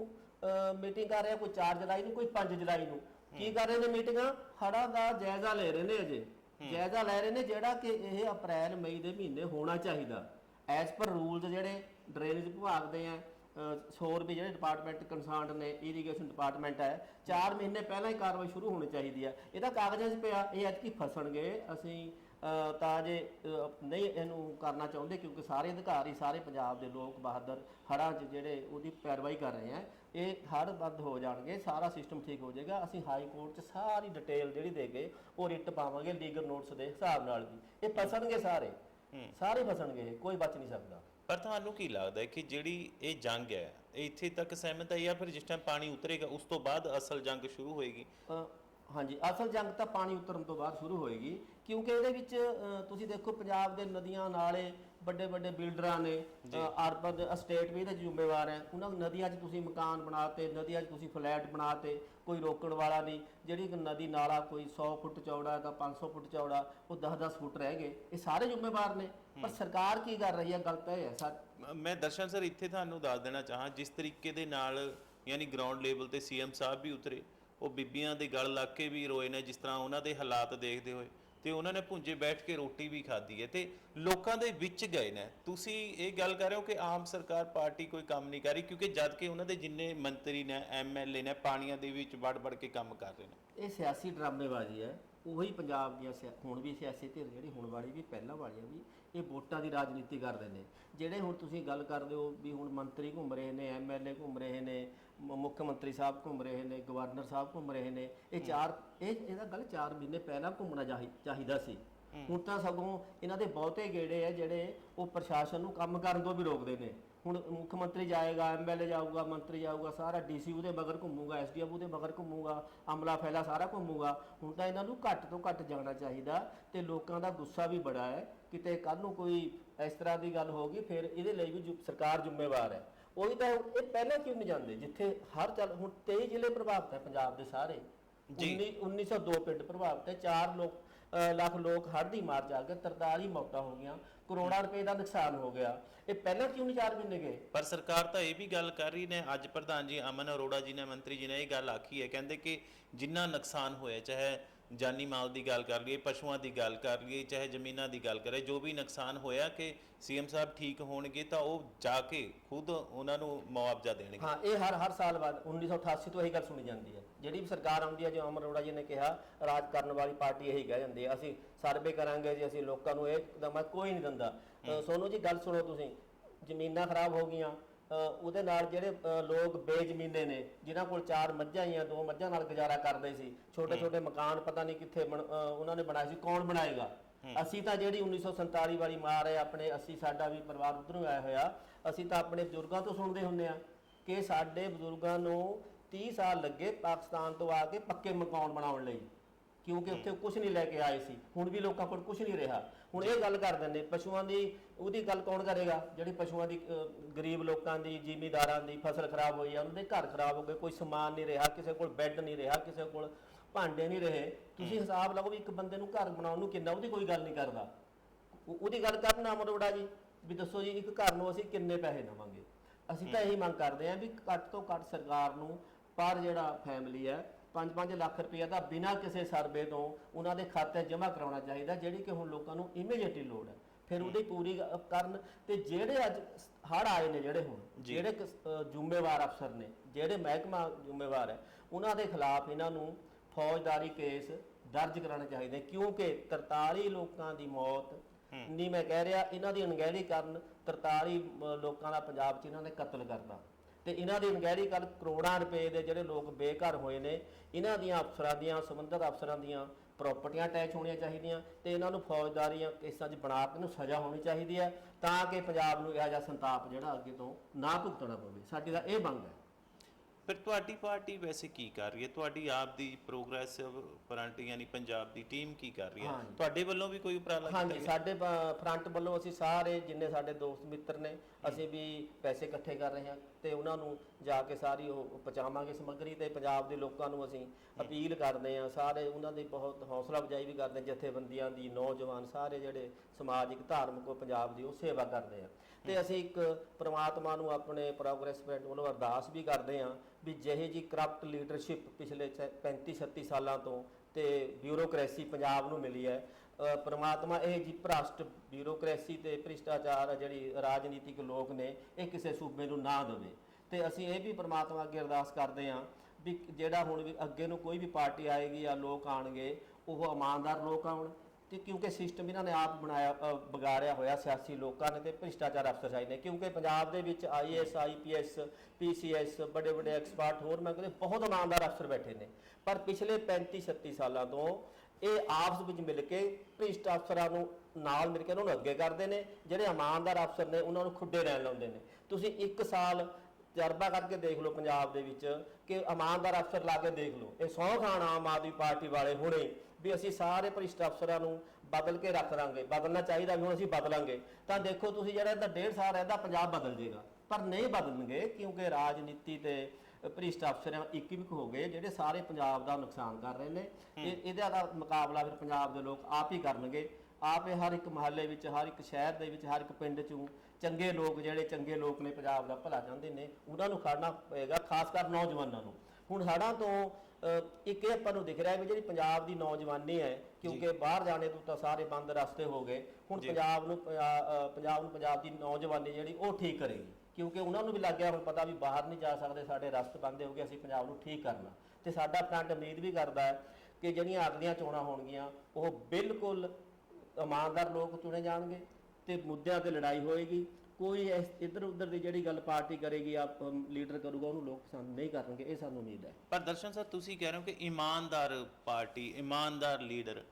ਮੀਟਿੰਗ ਕਰ ਰਿਹਾ ਕੋਈ 4 ਜੁਲਾਈ ਨੂੰ ਕੋਈ 5 ਜੁਲਾਈ ਨੂੰ। ਕੀ ਕਰ ਰਹੇ ਨੇ ਮੀਟਿੰਗਾਂ ਹੜ੍ਹਾਂ ਦਾ ਜਾਇਜ਼ਾ ਲੈ ਰਹੇ ਨੇ ਅਜੇ। ਜਾਇਜ਼ਾ ਲੈ ਰਹੇ ਨੇ ਜਿਹੜਾ ਕਿ ਇਹ ਅਪ੍ਰੈਲ ਮਈ ਦੇ ਮਹੀਨੇ ਹੋਣਾ ਚਾਹੀਦਾ। ਐਸ ਪਰ ਰੂਲਸ ਜਿਹੜੇ ਡਰੇਨੇਜ ਵਿਭਾਗ ਦੇ ਆ ਅਹ ਹੋਰ ਵੀ ਜਿਹੜੇ ਡਿਪਾਰਟਮੈਂਟ ਕੰਸਰਨਡ ਨੇ ਇਰੀਗੇਸ਼ਨ ਡਿਪਾਰਟਮੈਂਟ ਹੈ 4 ਮਹੀਨੇ ਪਹਿਲਾਂ ਹੀ ਕਾਰਵਾਈ ਸ਼ੁਰੂ ਹੋਣੀ ਚਾਹੀਦੀ ਹੈ ਇਹਦਾ ਕਾਗਜ਼ਾਂ 'ਚ ਪਿਆ ਇਹ ਐਤਕੀ ਫਸਣਗੇ? ਅਸੀਂ ਤਾਂ ਜੇ ਨਹੀਂ ਇਹਨੂੰ ਕਰਨਾ ਚਾਹੁੰਦੇ ਕਿਉਂਕਿ ਸਾਰੇ ਅਧਿਕਾਰੀ ਸਾਰੇ ਪੰਜਾਬ ਦੇ ਲੋਕ ਬਹਾਦਰ ਹੜ੍ਹਾਂ 'ਚ ਜਿਹੜੇ ਉਹਦੀ ਪੈਰਵਾਈ ਕਰ ਰਹੇ ਆ ਇਹ ਹੜ੍ਹ ਬੰਦ ਹੋ ਜਾਣਗੇ ਸਾਰਾ ਸਿਸਟਮ ਠੀਕ ਹੋ ਜਾਏਗਾ ਅਸੀਂ ਹਾਈ ਕੋਰਟ 'ਚ ਸਾਰੀ ਡਿਟੇਲ ਜਿਹੜੀ ਦੇ ਕੇ ਉਹ ਰਿਟ ਪਾਵਾਂਗੇ ਲੀਗਲ ਨੋਟਸ ਦੇ ਹਿਸਾਬ ਨਾਲ ਵੀ। ਇਹ ਫਸਣਗੇ ਸਾਰੇ ਸਾਰੇ ਫਸਣਗੇ ਕੋਈ ਬਚ ਨਹੀਂ ਸਕਦਾ। ਪਰ ਤੁਹਾਨੂੰ ਕੀ ਲੱਗਦਾ ਹੈ ਕਿ ਜਿਹੜੀ ਇਹ ਜੰਗ ਹੈ ਇਹ ਇੱਥੇ ਤੱਕ ਸਹਿਮਤ ਹੈ ਜਾਂ ਫਿਰ ਜਿਸ ਟਾਈਮ ਪਾਣੀ ਉਤਰੇਗਾ ਉਸ ਤੋਂ ਬਾਅਦ ਅਸਲ ਜੰਗ ਸ਼ੁਰੂ ਹੋਏਗੀ? ਹਾਂਜੀ ਅਸਲ ਜੰਗ ਤਾਂ ਪਾਣੀ ਉਤਰਨ ਤੋਂ ਬਾਅਦ ਸ਼ੁਰੂ ਹੋਏਗੀ। ਕਿਉਂਕਿ ਇਹਦੇ ਵਿੱਚ ਤੁਸੀਂ ਦੇਖੋ ਪੰਜਾਬ ਦੇ ਨਦੀਆਂ ਨਾਲੇ ਵੱਡੇ ਵੱਡੇ ਬਿਲਡਰਾਂ ਨੇ ਅਰਬਨ ਸਟੇਟ ਵੀ ਇਹਦੇ ਜ਼ਿੰਮੇਵਾਰ ਹੈ। ਉਹਨਾਂ ਨੂੰ ਨਦੀਆਂ 'ਚ ਤੁਸੀਂ ਮਕਾਨ ਬਣਾਤੇ ਨਦੀਆਂ 'ਚ ਤੁਸੀਂ ਫਲੈਟ ਬਣਾਤੇ ਕੋਈ ਰੋਕਣ ਵਾਲਾ ਨਹੀਂ। ਜਿਹੜੀ ਨਦੀ ਨਾਲਾ ਕੋਈ 100 ਫੁੱਟ ਚੌੜਾ ਹੈ ਤਾਂ 500 ਫੁੱਟ ਚੌੜਾ ਉਹ 10-10 ਫੁੱਟ ਰਹਿ ਗਏ। ਇਹ ਸਾਰੇ ਜ਼ਿੰਮੇਵਾਰ ਨੇ। ਪਰ ਸਰਕਾਰ ਕੀ ਕਰ ਰਹੀ ਹੈ? ਗੱਲ ਤਾਂ ਇਹ ਹੈ ਸਰ। ਮ- ਮੈਂ ਦਰਸ਼ਨ ਸਰ ਇੱਥੇ ਤੁਹਾਨੂੰ ਦੱਸ ਦੇਣਾ ਚਾਹਾਂ ਜਿਸ ਤਰੀਕੇ ਦੇ ਨਾਲ ਯਾਨੀ ਗਰਾਊਂਡ ਲੈਵਲ ਤੇ ਸੀਐਮ ਸਾਹਿਬ ਵੀ ਉਤਰੇ ਉਹ ਬੀਬੀਆਂ ਦੇ ਗਲ ਲੱਗ ਕੇ ਵੀ ਰੋਏ ਨੇ ਜਿਸ ਤਰ੍ਹਾਂ ਉਹਨਾਂ ਦੇ ਹਾਲਾਤ ਦੇਖਦੇ ਹੋਏ। ਤੇ ਉਹਨਾਂ ਨੇ ਭੁੰਜੇ ਬੈਠ ਕੇ ਰੋਟੀ ਵੀ ਖਾਧੀ ਹੈ ਤੇ ਲੋਕਾਂ ਦੇ ਵਿੱਚ ਗਏ ਨੇ। ਤੁਸੀਂ ਇਹ ਗੱਲ ਕਰ ਰਹੇ ਹੋ ਕਿ ਆਮ ਸਰਕਾਰ ਪਾਰਟੀ ਕੋਈ ਕੰਮ ਨਹੀਂ ਕਰ ਰਹੀ ਕਿਉਂਕਿ ਜਦ ਕਿ ਉਹਨਾਂ ਦੇ ਜਿੰਨੇ ਮੰਤਰੀ ਨੇ ਐਮਐਲਏ ਨੇ, ਪਾਣੀਆਂ ਦੇ ਵਿੱਚ ਵੜ ਵੜ ਕੇ ਕੰਮ ਕਰ ਰਹੇ ਨੇ। ਇਹ ਸਿਆਸੀ ਡਰਾਮੇਬਾਜ਼ੀ ਹੈ। ਉਹੀ ਪੰਜਾਬ ਦੀਆਂ ਸਿਆ- ਹੁਣ ਵੀ ਸਿਆਸੀ ਧਿਰ ਜਿਹੜੀ ਹੁਣ ਵਾਲੀ ਵੀ, ਪਹਿਲਾਂ ਵਾਲੀਆਂ ਵੀ, ਇਹ ਵੋਟਾਂ ਦੀ ਰਾਜਨੀਤੀ ਕਰਦੇ ਨੇ। ਜਿਹੜੇ ਹੁਣ ਤੁਸੀਂ ਗੱਲ ਕਰਦੇ ਹੋ ਵੀ ਹੁਣ ਮੰਤਰੀ ਘੁੰਮ ਰਹੇ ਨੇ ਐਮਐਲਏ ਘੁੰਮ ਰਹੇ ਨੇ ਮੁੱਖ ਮੰਤਰੀ ਸਾਹਿਬ ਘੁੰਮ ਰਹੇ ਨੇ ਗਵਰਨਰ ਸਾਹਿਬ ਘੁੰਮ ਰਹੇ ਨੇ ਇਹ ਚਾਰ ਇਹ ਇਹਦਾ ਗੱਲ 4 ਮਹੀਨੇ ਪਹਿਲਾਂ ਘੁੰਮਣਾ ਚਾਹੀ- ਚਾਹੀਦਾ ਸੀ। ਹੁਣ ਤਾਂ ਸਗੋਂ ਇਹਨਾਂ ਦੇ ਬਹੁਤੇ ਗੇੜੇ ਆ ਜਿਹੜੇ ਉਹ ਪ੍ਰਸ਼ਾਸਨ ਨੂੰ ਕੰਮ ਕਰਨ ਤੋਂ ਵੀ ਰੋਕਦੇ ਨੇ। ਹੁਣ ਮੁੱਖ ਮੰਤਰੀ ਜਾਏਗਾ ਐਮਐਲਏ ਜਾਊਗਾ ਮੰਤਰੀ ਜਾਊਗਾ ਸਾਰਾ ਡੀਸੀ ਉਹਦੇ ਮਗਰ ਘੁੰਮੂਗਾ ਐਸਡੀਐਮ ਉਹਦੇ ਮਗਰ ਘੁੰਮੂਗਾ ਅਮਲਾ ਫੈਲਾ ਸਾਰਾ ਘੁੰਮੂਗਾ। ਹੁਣ ਤਾਂ ਇਹਨਾਂ ਨੂੰ ਘੱਟ ਤੋਂ ਘੱਟ ਜਾਣਾ ਚਾਹੀਦਾ ਤੇ ਲੋਕਾਂ ਦਾ ਗੁੱਸਾ ਵੀ ਬੜਾ ਹੈ। ਕਿਤੇ ਕੱਲ ਨੂੰ ਕੋਈ ਇਸ ਤਰ੍ਹਾਂ ਦੀ ਗੱਲ ਹੋਗੀ ਫਿਰ ਇਹਦੇ ਲਈ ਵੀ ਜੁ- ਸਰਕਾਰ ਜ਼ਿੰਮੇਵਾਰ ਹੈ। ਉਹੀ ਤਾਂ ਇਹ ਪਹਿਲਾਂ ਕਿਉਂ ਨਹੀਂ ਜਾਂਦੇ? ਜਿੱਥੇ ਹਰ ਚੱਲ ਹੁਣ 23 ਜ਼ਿਲ੍ਹੇ ਪ੍ਰਭਾਵਿਤ ਹੈ ਪੰਜਾਬ ਦੇ ਸਾਰੇ। ਜੀ। 19 1902 ਪਿੰਡ ਪ੍ਰਭਾਵਿਤ ਹੈ। 4 ਲੋਕ ਲੱਖ ਲੋਕ ਹੜ੍ਹ ਦੀ ਮਾਰ ਜਾ ਕੇ 43 ਮੌਤਾਂ ਹੋ ਗਈਆਂ। ਕਰੋੜਾਂ ਰੁਪਏ ਦਾ ਨੁਕਸਾਨ ਹੋ ਗਿਆ। ਇਹ ਪਹਿਲਾਂ ਕਿਉਂ ਨਹੀਂ ਚਾਰ ਮਹੀਨੇ ਗਏ? ਪਰ ਸਰਕਾਰ ਤਾਂ ਇਹ ਵੀ ਗੱਲ ਕਰ ਰਹੀ ਨੇ ਅੱਜ ਪ੍ਰਧਾਨ ਜੀ ਅਮਨ ਅਰੋੜਾ ਜੀ ਨੇ ਮੰਤਰੀ ਜੀ ਨੇ ਇਹ ਗੱਲ ਆਖੀ ਹੈ। ਕਹਿੰਦੇ ਕਿ ਜਿੰਨਾ ਨੁਕਸਾਨ ਹੋਇਆ ਚਾਹੇ ਜਾਨੀ ਮਾਲ ਦੀ ਗੱਲ ਕਰ ਲਈਏ ਪਸ਼ੂਆਂ ਦੀ ਗੱਲ ਕਰ ਲਈਏ ਚਾਹੇ ਜ਼ਮੀਨਾਂ ਦੀ ਗੱਲ ਕਰੇ ਜੋ ਵੀ ਨੁਕਸਾਨ ਹੋਇਆ ਕਿ ਸੀਐਮ ਸਾਹਿਬ ਠੀਕ ਹੋਣਗੇ ਤਾਂ ਉਹ ਜਾ ਕੇ ਖੁਦ ਉਹਨਾਂ ਨੂੰ ਮੁਆਵਜ਼ਾ ਦੇਣਗੇ। ਹਾਂ ਇਹ ਹਰ ਹਰ ਸਾਲ ਬਾਅਦ 1988 ਤੋਂ ਇਹੀ ਗੱਲ ਸੁਣੀ ਜਾਂਦੀ ਹੈ। ਜਿਹੜੀ ਵੀ ਸਰਕਾਰ ਆਉਂਦੀ ਹੈ ਜੋ ਅਮਰ ਅਰੋੜਾ ਜੀ ਨੇ ਕਿਹਾ ਰਾਜ ਕਰਨ ਵਾਲੀ ਪਾਰਟੀ ਇਹੀ ਕਹਿ ਜਾਂਦੀ ਹੈ ਅਸੀਂ ਸਰਵੇ ਕਰਾਂਗੇ ਜੀ ਅਸੀਂ ਲੋਕਾਂ ਨੂੰ ਇਹ ਦਮਾ ਕੋਈ ਨਹੀਂ ਦਿੰਦਾ। ਸੋਨੂੰ ਜੀ ਗੱਲ ਸੁਣੋ ਤੁਸੀਂ ਜ਼ਮੀਨਾਂ ਖਰਾਬ ਹੋ ਗਈਆਂ ਉਹਦੇ ਨਾਲ ਜਿਹੜੇ ਅ, ਲੋਕ ਬੇਜ਼ਮੀਨੇ ਨੇ ਜਿਨ੍ਹਾਂ ਕੋਲ ਚਾਰ ਮੱਝਾਂ ਹੀ ਆ ਦੋ ਮੱਝਾਂ ਨਾਲ ਗੁਜ਼ਾਰਾ ਕਰਦੇ ਸੀ। ਛੋਟੇ ਛੋਟੇ ਮਕਾਨ ਪਤਾ ਨਹੀਂ ਕਿੱਥੇ ਬਣ- ਅ, ਉਹਨਾਂ ਨੇ ਬਣਾਏ ਸੀ। ਕੌਣ ਬਣਾਏਗਾ? ਅਸੀਂ ਤਾਂ ਜਿਹੜੀ 1947 ਵਾਲੀ ਮਾਰ ਹੈ ਆਪਣੇ ਅਸੀਂ ਸਾਡਾ ਵੀ ਪਰਿਵਾਰ ਉਧਰੋਂ ਆਇਆ ਹੋਇਆ ਅਸੀਂ ਤਾਂ ਆਪਣੇ ਬਜ਼ੁਰਗਾਂ ਤੋਂ ਸੁਣਦੇ ਹੁੰਦੇ ਆ ਕਿ ਸਾਡੇ ਬਜ਼ੁਰਗਾਂ ਨੂੰ 30 ਸਾਲ ਲੱਗੇ ਪਾਕਿਸਤਾਨ ਤੋਂ ਆ ਕੇ ਪੱਕੇ ਮਕਾਨ ਬਣਾਉਣ ਲਈ। ਕਿਉਂਕਿ ਉੱਥੇ ਕੁਝ ਨਹੀਂ ਲੈ ਕੇ ਆਏ ਸੀ। ਹੁਣ ਵੀ ਲੋਕਾਂ ਕੋਲ ਕੁਝ ਨਹੀਂ ਰਿਹਾ। ਹੁਣ ਇਹ ਗੱਲ ਕਰ ਦਿੰਦੇ ਪਸ਼ੂਆਂ ਦੀ ਉਹਦੀ ਗੱਲ ਕੌਣ ਕਰੇਗਾ? ਜਿਹੜੀ ਪਸ਼ੂਆਂ ਦੀ ਅਹ, ਗਰੀਬ ਲੋਕਾਂ ਦੀ ਜ਼ਿਮੀਂਦਾਰਾਂ ਦੀ ਫਸਲ ਖਰਾਬ ਹੋਈ ਆ ਉਹਨਾਂ ਦੇ ਘਰ ਖਰਾਬ ਹੋ ਗਏ ਕੋਈ ਸਮਾਨ ਨਹੀਂ ਰਿਹਾ ਕਿਸੇ ਕੋਲ ਬੈੱਡ ਨਹੀਂ ਰਿਹਾ ਕਿਸੇ ਕੋਲ ਭਾਂਡੇ ਨਹੀਂ ਰਹੇ। ਤੁਸੀਂ ਹਿਸਾਬ ਲਾਓ ਵੀ ਇੱਕ ਬੰਦੇ ਨੂੰ ਘਰ ਬਣਾਉਣ ਨੂੰ ਕਿੰਨਾ ਉਹਦੀ ਕੋਈ ਗੱਲ ਨਹੀਂ ਕਰਦਾ। ਉਹ- ਉਹਦੀ ਗੱਲ ਕਰਨਾ ਅਮਰੋੜਾ ਜੀ ਵੀ ਦੱਸੋ ਜੀ ਇੱਕ ਘਰ ਨੂੰ ਅਸੀਂ ਕਿੰਨੇ ਪੈਸੇ ਦੇਵਾਂਗੇ? ਅਸੀਂ ਤਾਂ ਇਹੀ ਮੰਗ ਕਰਦੇ ਹਾਂ ਵੀ ਘੱਟ ਤੋਂ ਘੱਟ ਸਰਕਾਰ ਨੂੰ ਪਰ ਜਿਹੜਾ ਫੈਮਿਲੀ ਹੈ 5-5 ਲੱਖ ਰੁਪਏ ਦਾ ਬਿਨਾਂ ਕਿਸੇ ਸਰਵੇ ਤੋਂ ਉਹਨਾਂ ਦੇ ਖਾਤੇ ਜਮ੍ਹਾਂ ਕਰਾਉਣਾ ਚਾਹੀਦਾ ਜਿਹੜੀ ਕਿ ਹੁਣ ਲੋਕਾਂ ਨੂੰ ਇਮੀਡੀਏਟਲੀ ਲੋੜ ਹੈ। ਫਿਰ ਉਹਦੀ ਪੂਰੀ ਕਰਨ ਤੇ ਜਿਹੜੇ ਅੱਜ ਹੜ ਆਏ ਨੇ ਜਿਹੜੇ ਹੁਣ ਜਿਹੜੇ ਜ਼ਿੰਮੇਵਾਰ ਅਫਸਰ ਨੇ ਜਿਹੜੇ ਮਹਿਕਮਾ ਜ਼ਿੰਮੇਵਾਰ ਹੈ ਉਹਨਾਂ ਦੇ ਖਿਲਾਫ ਇਹਨਾਂ ਨੂੰ ਫੌਜਦਾਰੀ ਕੇਸ ਦਰਜ ਕਰਾਉਣੇ ਚਾਹੀਦੇ ਕਿਉਂਕਿ 43 ਲੋਕਾਂ ਦੀ ਮੌਤ ਨਹੀਂ ਮੈਂ ਕਹਿ ਰਿਹਾ ਇਹਨਾਂ ਦੀ ਅਣਗਹਿਲੀ ਕਰਨ 43 ਅ, ਲੋਕਾਂ ਦਾ ਪੰਜਾਬ 'ਚ ਇਹਨਾਂ ਨੇ ਕਤਲ ਕਰਤਾ। ਤੇ ਇਹਨਾਂ ਦੀ ਅਣਗਹਿਲੀ ਕਰ ਕਰੋੜਾਂ ਰੁਪਏ ਦੇ ਜਿਹੜੇ ਲੋਕ ਬੇਘਰ ਹੋਏ ਨੇ, ਇਹਨਾਂ ਦੀਆਂ ਅਫਸਰਾਂ ਦੀਆਂ, ਸੰਬੰਧਿਤ ਅਫਸਰਾਂ ਦੀਆਂ ਪ੍ਰਾਪਰਟੀਆਂ ਅਟੈਚ ਹੋਣੀਆਂ ਚਾਹੀਦੀਆਂ ਤੇ ਇਹਨਾਂ ਨੂੰ ਫੌਜਦਾਰੀਆਂ ਕੇਸਾਂ 'ਚ ਬਣਾ ਕੇ ਨੂੰ ਸਜ਼ਾ ਹੋਣੀ ਚਾਹੀਦੀ ਹੈ ਤਾਂ ਕਿ ਪੰਜਾਬ ਨੂੰ ਇਹੋ ਜਿਹਾ ਸੰਤਾਪ ਜਿਹੜਾ ਅੱਗੇ ਤੋਂ ਨਾ ਭੁਗਤਣਾ ਪਵੇ। ਸਾਡੀ ਦਾ ਇਹ ਮੰਗ ਹੈ। ਫਿਰ ਤੁਹਾਡੀ ਪਾਰਟੀ ਵੈਸੇ ਕੀ ਕਰ ਰਹੀ ਹੈ? ਤੁਹਾਡੀ ਆਪ ਦੀ ਪ੍ਰੋਗਰੈਸਿਵ ਫਰੰਟ ਯਾਨੀ ਪੰਜਾਬ ਦੀ ਟੀਮ ਕੀ ਕਰ ਰਹੀ ਹੈ? ਹਾਂਜੀ। ਤੁਹਾਡੇ ਵੱਲੋਂ ਵੀ ਕੋਈ ਉਪਰਾਲਾ ਕੀਤਾ ਹਾਂਜੀ ਸਾਡੇ ਫਰੰਟ ਵੱਲੋਂ ਅਸੀਂ ਸਾਰੇ ਜਿੰਨੇ ਸਾਡੇ ਦੋਸਤ ਮਿੱਤਰ ਨੇ ਅਸੀਂ ਵੀ ਪੈਸੇ ਇਕੱਠੇ ਕਰ ਰਹੇ ਹਾਂ ਤੇ ਉਹਨਾਂ ਨੂੰ ਜਾ ਕੇ ਸਾਰੀ ਉਹ ਪਹੁੰਚਾਵਾਂਗੇ ਸਮੱਗਰੀ ਤੇ ਪੰਜਾਬ ਦੇ ਲੋਕਾਂ ਨੂੰ ਅਸੀਂ ਅਪੀਲ ਕਰਦੇ ਹਾਂ ਸਾਰੇ ਉਹਨਾਂ ਦੀ ਬਹੁਤ ਹੌਸਲਾ ਅਫਜ਼ਾਈ ਵੀ ਕਰਦੇ ਹਾਂ ਜਥੇਬੰਦੀਆਂ ਦੀ ਨੌਜਵਾਨ ਸਾਰੇ ਜਿਹੜੇ ਸਮਾਜਿਕ ਧਾਰਮਿਕ ਪੰਜਾਬ ਦੀ ਉਹ ਸੇਵਾ ਕਰਦੇ ਆ ਤੇ ਅਸੀਂ ਇੱਕ ਪ੍ਰਮਾਤਮਾ ਨੂੰ ਆਪਣੇ ਪ੍ਰੋਗਰੈਸ ਫਰੰਟ ਵੱਲੋਂ ਅਰਦਾਸ ਵੀ ਕਰਦੇ ਹਾਂ ਵੀ ਜਿਹੇ ਜੀ ਕਰਪਟ ਲੀਡਰਸ਼ਿਪ ਪਿਛਲੇ 35 36 ਸਾਲਾਂ ਤੋਂ ਤੇ ਬਿਊਰੋਕ੍ਰੇਸੀ ਪੰਜਾਬ ਨੂੰ ਮਿਲੀ ਹੈ। ਪਰਮਾਤਮਾ ਇਹ ਜੀ ਭ੍ਰਸ਼ਟ ਬਿਊਰੋਕ੍ਰੇਸੀ ਤੇ ਭ੍ਰਿਸ਼ਟਾਚਾਰ ਜਿਹੜੀ ਰਾਜਨੀਤਿਕ ਲੋਕ ਨੇ, ਇਹ ਕਿਸੇ ਸੂਬੇ ਨੂੰ ਨਾ ਦੇਵੇ। ਤੇ ਅਸੀਂ ਇਹ ਵੀ ਪਰਮਾਤਮਾ ਅੱਗੇ ਅਰਦਾਸ ਕਰਦੇ ਹਾਂ ਵੀ ਜਿਹੜਾ ਹੁਣ ਵੀ ਅੱਗੇ ਨੂੰ ਕੋਈ ਵੀ ਪਾਰਟੀ ਆਏਗੀ ਜਾਂ ਲੋਕ ਆਣਗੇ ਉਹ ਇਮਾਨਦਾਰ ਲੋਕ ਆਉਣ। ਤੇ ਕਿਉਂਕਿ ਸਿਸਟਮ ਇਹਨਾਂ ਨੇ ਆਪ ਬਣਾਇਆ ਅ, ਵਿਗਾੜਿਆ ਹੋਇਆ ਸਿਆਸੀ ਲੋਕਾਂ ਨੇ ਤੇ ਭ੍ਰਿਸ਼ਟਾਚਾਰ ਅਫਸਰਸ਼ਾਹੀ ਨੇ ਕਿਉਂਕਿ ਪੰਜਾਬ ਦੇ ਵਿੱਚ ਆਈਐਸ ਆਈਪੀਐਸ ਪੀਸੀਐਸ ਵੱਡੇ ਵੱਡੇ ਐਕਸਪਰਟ ਹੋਰ ਮੈਂ ਕਹਿੰਦੇ ਬਹੁਤ ਇਮਾਨਦਾਰ ਅਫਸਰ ਬੈਠੇ ਨੇ। ਪਰ ਪਿਛਲੇ 35 36 ਸਾਲਾਂ ਤੋਂ ਇਹ ਆਪਸ ਵਿੱਚ ਮਿਲ ਕੇ ਭ੍ਰਿਸ਼ਟ ਅਫਸਰਾਂ ਨੂੰ ਨਾਲ ਮਿਲ ਕੇ ਉਹਨਾਂ ਨੂੰ ਅੱਗੇ ਕਰਦੇ ਨੇ ਜਿਹੜੇ ਇਮਾਨਦਾਰ ਅਫਸਰ ਨੇ ਉਹਨਾਂ ਨੂੰ ਖੁੱਡੇ ਰਹਿਣ ਲਾਉਂਦੇ ਨੇ। ਤੁਸੀਂ ਇੱਕ ਸਾਲ ਤਜਰਬਾ ਕਰਕੇ ਦੇਖ ਲਓ ਪੰਜਾਬ ਦੇ ਵਿੱਚ ਕਿ ਇਮਾਨਦਾਰ ਅਫਸਰ ਲਾ ਕੇ ਦੇਖ ਲਓ। ਇਹ ਸੌ ਖਾਨ ਆਮ ਆਦਮੀ ਪਾਰਟੀ ਵਾਲੇ ਹੁਣੇ ਵੀ ਅਸੀਂ ਸਾਰੇ ਭ੍ਰਿਸ਼ਟ ਅਫਸਰਾਂ ਨੂੰ ਬਦਲ ਕੇ ਰੱਖ ਲਾਂਗੇ ਬਦਲਣਾ ਚਾਹੀਦਾ ਵੀ ਹੁਣ ਅਸੀਂ ਬਦਲਾਂਗੇ। ਤਾਂ ਦੇਖੋ ਤੁਸੀਂ ਜਿਹੜਾ ਇਹਦਾ ਡੇਢ ਸਾਲ ਰਹਿੰਦਾ ਪੰਜਾਬ ਬਦਲ ਜਾਏਗਾ ਪਰ ਨਹੀਂ ਬਦਲਣਗੇ ਕਿਉਂਕਿ ਰਾਜਨੀਤੀ ਤੇ ਭ੍ਰਿਸ਼ਟ ਅਫਸਰ ਇੱਕ ਇੱਕ ਹੋ ਗਏ ਜਿਹੜੇ ਸਾਰੇ ਪੰਜਾਬ ਦਾ ਨੁਕਸਾਨ ਕਰ ਰਹੇ ਨੇ। ਇਹ ਇਹਦਾ ਦਾ ਮੁਕਾਬਲਾ ਫਿਰ ਪੰਜਾਬ ਦੇ ਲੋਕ ਆਪ ਹੀ ਕਰਨਗੇ। ਆਪ ਇਹ ਹਰ ਇੱਕ ਮਹੱਲੇ ਵਿੱਚ ਹਰ ਇੱਕ ਸ਼ਹਿਰ ਦੇ ਵਿੱਚ ਹਰ ਇੱਕ ਪਿੰਡ 'ਚੋਂ ਚੰਗੇ ਲੋਕ ਜਿਹੜੇ ਚੰਗੇ ਲੋਕ ਨੇ ਪੰਜਾਬ ਦਾ ਭਲਾ ਚਾਹੁੰਦੇ ਨੇ ਉਹਨਾਂ ਨੂੰ ਖੜਨਾ ਪਏਗਾ ਖਾਸ ਕਰ ਨੌਜਵਾਨਾਂ ਨੂੰ। ਹੁਣ ਹੜ੍ਹਾਂ ਤੋਂ ਇੱਕ ਇਹ ਆਪਾਂ ਨੂੰ ਦਿਖ ਰਿਹਾ ਵੀ ਜਿਹੜੀ ਪੰਜਾਬ ਦੀ ਨੌਜਵਾਨੀ ਹੈ ਕਿਉਂਕਿ ਬਾਹਰ ਜਾਣੇ ਤੋਂ ਤਾਂ ਸਾਰੇ ਬੰਦ ਰਸਤੇ ਹੋ ਗਏ। ਹੁਣ ਪੰਜਾਬ ਨੂੰ ਪੰਜਾਬ ਨੂੰ ਪੰਜਾਬ ਦੀ ਨੌਜਵਾਨੀ ਜਿਹੜੀ ਉਹ ਠੀਕ ਕਰੇਗੀ। ਕਿਉਂਕਿ ਉਹਨਾਂ ਨੂੰ ਵੀ ਲੱਗ ਗਿਆ ਹੁਣ ਪਤਾ ਵੀ ਬਾਹਰ ਨਹੀਂ ਜਾ ਸਕਦੇ ਸਾਡੇ ਰਸਤੇ ਬੰਦ ਹੋ ਗਏ ਅਸੀਂ ਪੰਜਾਬ ਨੂੰ ਠੀਕ ਕਰਨਾ। ਤੇ ਸਾਡਾ ਫਰੰਟ ਉਮੀਦ ਵੀ ਕਰਦਾ ਹੈ ਕਿ ਜਿਹੜੀਆਂ ਅਗਲੀਆਂ ਚੋਣਾਂ ਹੋਣਗੀਆਂ ਉਹ ਬਿਲਕੁਲ ਇਮਾਨਦਾਰ ਲੋਕ ਚੁਣੇ ਜਾਣਗੇ ਤੇ ਮੁੱਦਿਆਂ ਤੇ ਲੜਾਈ ਹੋਏਗੀ। ਕੋਈ ਇੱਧਰ ਉੱਧਰ ਦੀ ਜਿਹੜੀ ਗੱਲ ਪਾਰਟੀ ਕਰੇਗੀ ਆਪ ਲੀਡਰ ਕਰੂਗਾ ਉਹਨੂੰ ਲੋਕ ਪਸੰਦ ਨਹੀਂ ਕਰਨਗੇ ਇਹ ਸਾਨੂੰ ਉਮੀਦ ਹੈ। ਪਰ ਦਰਸ਼ਨ ਸਰ ਤੁਸੀਂ ਕਹਿ ਰਹੇ ਹੋ ਕਿ ਇਮਾਨਦਾਰ ਪਾਰਟੀ ਇਮਾਨਦਾਰ ਲੀਡਰ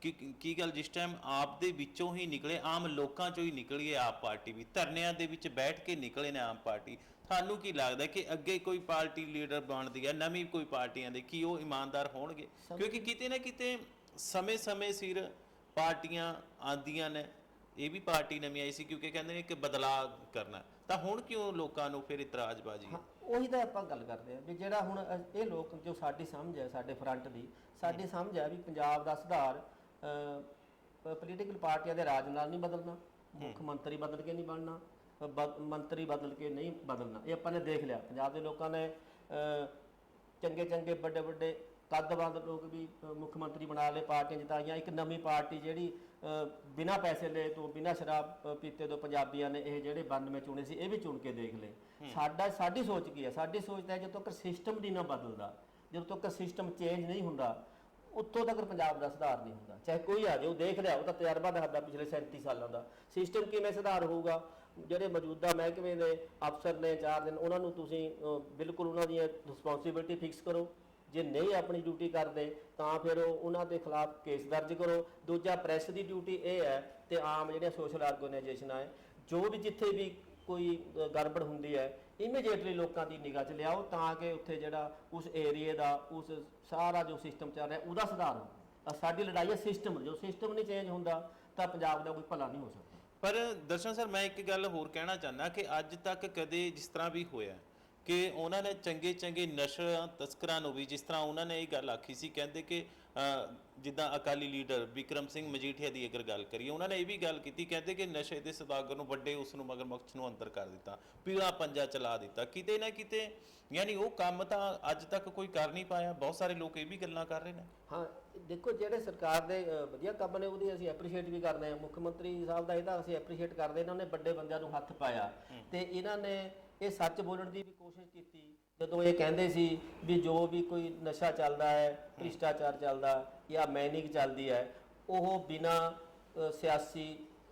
ਕੀ ਕੀ ਗੱਲ ਜਿਸ ਟਾਈਮ ਆਪ ਦੇ ਵਿੱਚੋਂ ਹੀ ਨਿਕਲੇ ਆਮ ਲੋਕਾਂ ਚੋਂ ਹੀ ਨਿਕਲੀ ਹੈ ਆਪ ਪਾਰਟੀ ਵੀ ਧਰਨਿਆਂ ਦੇ ਵਿੱਚ ਬੈਠ ਕੇ ਨਿਕਲੇ ਨੇ ਆਮ ਪਾਰਟੀ। ਤੁਹਾਨੂੰ ਕੀ ਲੱਗਦਾ ਕਿ ਅੱਗੇ ਕੋਈ ਪਾਰਟੀ ਲੀਡਰ ਬਣਦੀ ਹੈ ਨਵੀਂ ਕੋਈ ਪਾਰਟੀਆਂ ਦੇ ਕੀ ਉਹ ਇਮਾਨਦਾਰ ਹੋਣਗੇ? ਕਿਉਂਕਿ ਕਿਤੇ ਨਾ ਕਿਤੇ ਸਮੇਂ-ਸਮੇਂ ਸਿਰ ਪਾਰਟੀਆਂ ਆਂਦੀਆਂ ਨੇ ਇਹ ਵੀ ਪਾਰਟੀ ਨਵੀਂ ਆਈ ਸੀ ਕਿਉਂਕਿ ਕਹਿੰਦੇ ਨੇ ਕਿ ਬਦਲਾਅ ਕਰਨਾ। ਤਾਂ ਹੁਣ ਕਿਉਂ ਲੋਕਾਂ ਨੂੰ ਫਿਰ ਇਤਰਾਜ਼ਬਾਜ਼ੀ ਹੈ ਉਹੀ ਤਾਂ ਆਪਾਂ ਗੱਲ ਕਰਦੇ ਆ ਵੀ ਜਿਹੜਾ ਹੁਣ ਅ- ਇਹ ਲੋਕ ਜੋ ਸਾਡੀ ਸਮਝ ਹੈ ਸਾਡੇ ਫਰੰਟ ਦੀ ਸਾਡੀ ਸਮਝ ਹੈ ਵੀ ਪੰਜਾਬ ਦਾ ਸੁਧਾਰ ਪੋਲੀਟੀਕਲ ਪਾਰਟੀਆਂ ਦੇ ਰਾਜ ਨਾਲ ਨਹੀਂ ਬਦਲਣਾ ਮੁੱਖ ਮੰਤਰੀ ਬਦਲ ਕੇ ਨਹੀਂ ਬਣਨਾ ਅ, ਬ- ਮੰਤਰੀ ਬਦਲ ਕੇ ਨਹੀਂ ਬਦਲਣਾ। ਇਹ ਆਪਾਂ ਨੇ ਦੇਖ ਲਿਆ ਪੰਜਾਬ ਦੇ ਲੋਕਾਂ ਨੇ ਚੰਗੇ ਚੰਗੇ ਵੱਡੇ ਵੱਡੇ ਕੱਦਬੰਦ ਲੋਕ ਵੀ ਅ, ਮੁੱਖ ਮੰਤਰੀ ਬਣਾ ਲਏ ਪਾਰਟੀਆਂ ਜਿਤਾਈਆਂ ਇੱਕ ਨਵੀਂ ਪਾਰਟੀ ਜਿਹੜੀ ਬਿਨਾ ਪੈਸੇ ਲਏ ਤੋਂ ਬਿਨਾ ਸ਼ਰਾਬ ਪੀਤੇ ਤੋਂ ਪੰਜਾਬੀਆਂ ਨੇ ਇਹ ਜਿਹੜੇ 92 ਚੁਣੇ ਸੀ ਇਹ ਵੀ ਚੁਣ ਕੇ ਦੇਖ ਲਏ। ਸਾਡਾ ਸਾਡੀ ਸੋਚ ਕੀ ਹੈ? ਸਾਡੀ ਸੋਚ ਤਾਂ ਜਦੋਂ ਤੱਕ ਸਿਸਟਮ ਨਹੀਂ ਨਾ ਬਦਲਦਾ ਜਦੋਂ ਤੱਕ ਸਿਸਟਮ ਚੇਂਜ ਨਹੀਂ ਹੁੰਦਾ ਉੱਥੋਂ ਤੱਕ ਪੰਜਾਬ ਦਾ ਸੁਧਾਰ ਨਹੀਂ ਹੁੰਦਾ। ਚਾਹੇ ਕੋਈ ਆ ਉਹ ਦੇਖ ਲਿਆ ਉਹ ਤਾਂ ਤਜਰਬਾ ਦੱਸਦਾ ਪਿਛਲੇ 37 ਸਾਲਾਂ ਦਾ। ਸਿਸਟਮ ਕਿਵੇਂ ਸੁਧਾਰ ਹੋਊਗਾ? ਜਿਹੜੇ ਮੌਜੂਦਾ ਮਹਿਕਮੇ ਦੇ ਅਫਸਰ ਨੇ ਚਾਰ ਦਿਨ ਉਹਨਾਂ ਨੂੰ ਤੁਸੀਂ ਬਿਲਕੁਲ ਉਹਨਾਂ ਦੀਆਂ ਰਿਸਪੌਂਸਿਬਿਲਟੀ ਫਿਕਸ ਕਰੋ। ਜੇ ਨਹੀਂ ਆਪਣੀ ਡਿਊਟੀ ਕਰਦੇ, ਤਾਂ ਫਿਰ ਉਹਨਾਂ ਦੇ ਖਿਲਾਫ ਕੇਸ ਦਰਜ ਕਰੋ। ਦੂਜਾ ਪ੍ਰੈਸ ਦੀ ਡਿਊਟੀ ਇਹ ਹੈ ਤੇ ਆਮ ਜਿਹੜੀਆਂ ਸੋਸ਼ਲ ਆਰਗੇਨਾਈਜੇਸ਼ਨਾਂ ਹੈ ਜੋ ਵੀ ਜਿੱਥੇ ਵੀ ਕੋਈ ਗੜਬੜ ਹੁੰਦੀ ਹੈ ਇਮੀਡੀਏਟਲੀ ਲੋਕਾਂ ਦੀ ਨਿਗਾਹ 'ਚ ਲਿਆਓ ਤਾਂ ਕਿ ਉੱਥੇ ਜਿਹੜਾ ਉਸ ਏਰੀਏ ਦਾ, ਉਸ ਸਾਰਾ ਜੋ ਸਿਸਟਮ ਚੱਲ ਰਿਹਾ, ਉਹਦਾ ਸੁਧਾਰ ਹੋ ਸਾਡੀ ਲੜਾਈ ਹੈ ਸਿਸਟਮ ਜੋ ਸਿਸਟਮ ਨਹੀਂ ਚੇਂਜ ਹੁੰਦਾ, ਤਾਂ ਪੰਜਾਬ ਦਾ ਕੋਈ ਭਲਾ ਨਹੀਂ ਹੋ ਸਕਦਾ। ਪਰ ਦਰਸ਼ਨ ਸਰ, ਮੈਂ ਇੱਕ ਗੱਲ ਹੋਰ ਕਹਿਣਾ ਚਾਹੁੰਦਾ ਕਿ ਅੱਜ ਤੱਕ ਕਦੇ ਜਿਸ ਤਰ੍ਹਾਂ ਵੀ ਹੋਇਆ ਕਿ ਉਹਨਾਂ ਨੇ ਚੰਗੇ ਚੰਗੇ ਨਸ਼ਾ ਤਸਕਰਾਂ ਨੂੰ ਵੀ ਜਿਸ ਤਰ੍ਹਾਂ ਉਹਨਾਂ ਨੇ ਇਹ ਗੱਲ ਆਖੀ ਸੀ ਕਹਿੰਦੇ ਕਿ ਜਿੱਦਾਂ ਅਕਾਲੀ ਲੀਡਰ ਵਿਕਰਮ ਸਿੰਘ ਮਜੀਠੀਆ ਦੀ ਅਗਰ ਗੱਲ ਕਰੀਏ ਉਹਨਾਂ ਨੇ ਇਹ ਵੀ ਗੱਲ ਕੀਤੀ ਕਹਿੰਦੇ ਕਿ ਨਸ਼ੇ ਦੇ ਸਦਾਗਰ ਨੂੰ ਵੱਡੇ ਉਸ ਨੂੰ ਮਗਰਮੱਛ ਨੂੰ ਅੰਦਰ ਕਰ ਦਿੱਤਾ ਪੀਲਾ ਪੰਜਾ ਚਲਾ ਦਿੱਤਾ। ਕਿਤੇ ਨਾ ਕਿਤੇ ਯਾਨੀ ਉਹ ਕੰਮ ਤਾਂ ਅੱਜ ਤੱਕ ਕੋਈ ਕਰ ਨਹੀਂ ਪਾਇਆ ਬਹੁਤ ਸਾਰੇ ਲੋਕ ਇਹ ਵੀ ਗੱਲਾਂ ਕਰ ਰਹੇ ਨੇ। ਹਾਂ ਦੇਖੋ ਜਿਹੜੇ ਸਰਕਾਰ ਦੇ ਵਧੀਆ ਕੰਮ ਨੇ ਉਹਦੀ ਅਸੀਂ ਐਪਰੀਸ਼ੀਏਟ ਵੀ ਕਰਦੇ ਹਾਂ। ਮੁੱਖ ਮੰਤਰੀ ਸਾਹਿਬ ਦਾ ਇਹਦਾ ਅਸੀਂ ਐਪਰੀਸ਼ੀਏਟ ਕਰਦੇ ਇਹਨਾਂ ਨੇ ਵੱਡੇ ਬੰਦਿਆਂ ਨੂੰ ਹੱਥ ਪਾਇਆ। ਤੇ ਇਹਨਾਂ ਨੇ ਇਹ ਸੱਚ ਬੋਲਣ ਦੀ ਵੀ ਕੋਸ਼ਿਸ਼ ਕੀਤੀ ਜਦੋਂ ਇਹ ਕਹਿੰਦੇ ਸੀ ਵੀ ਜੋ ਵੀ ਕੋਈ ਨਸ਼ਾ ਚੱਲਦਾ ਹੈ ਭ੍ਰਿਸ਼ਟਾਚਾਰ ਚੱਲਦਾ ਜਾਂ ਮੈਨਿੰਗ ਚੱਲਦੀ ਹੈ ਉਹ ਬਿਨਾ ਸਿਆਸੀ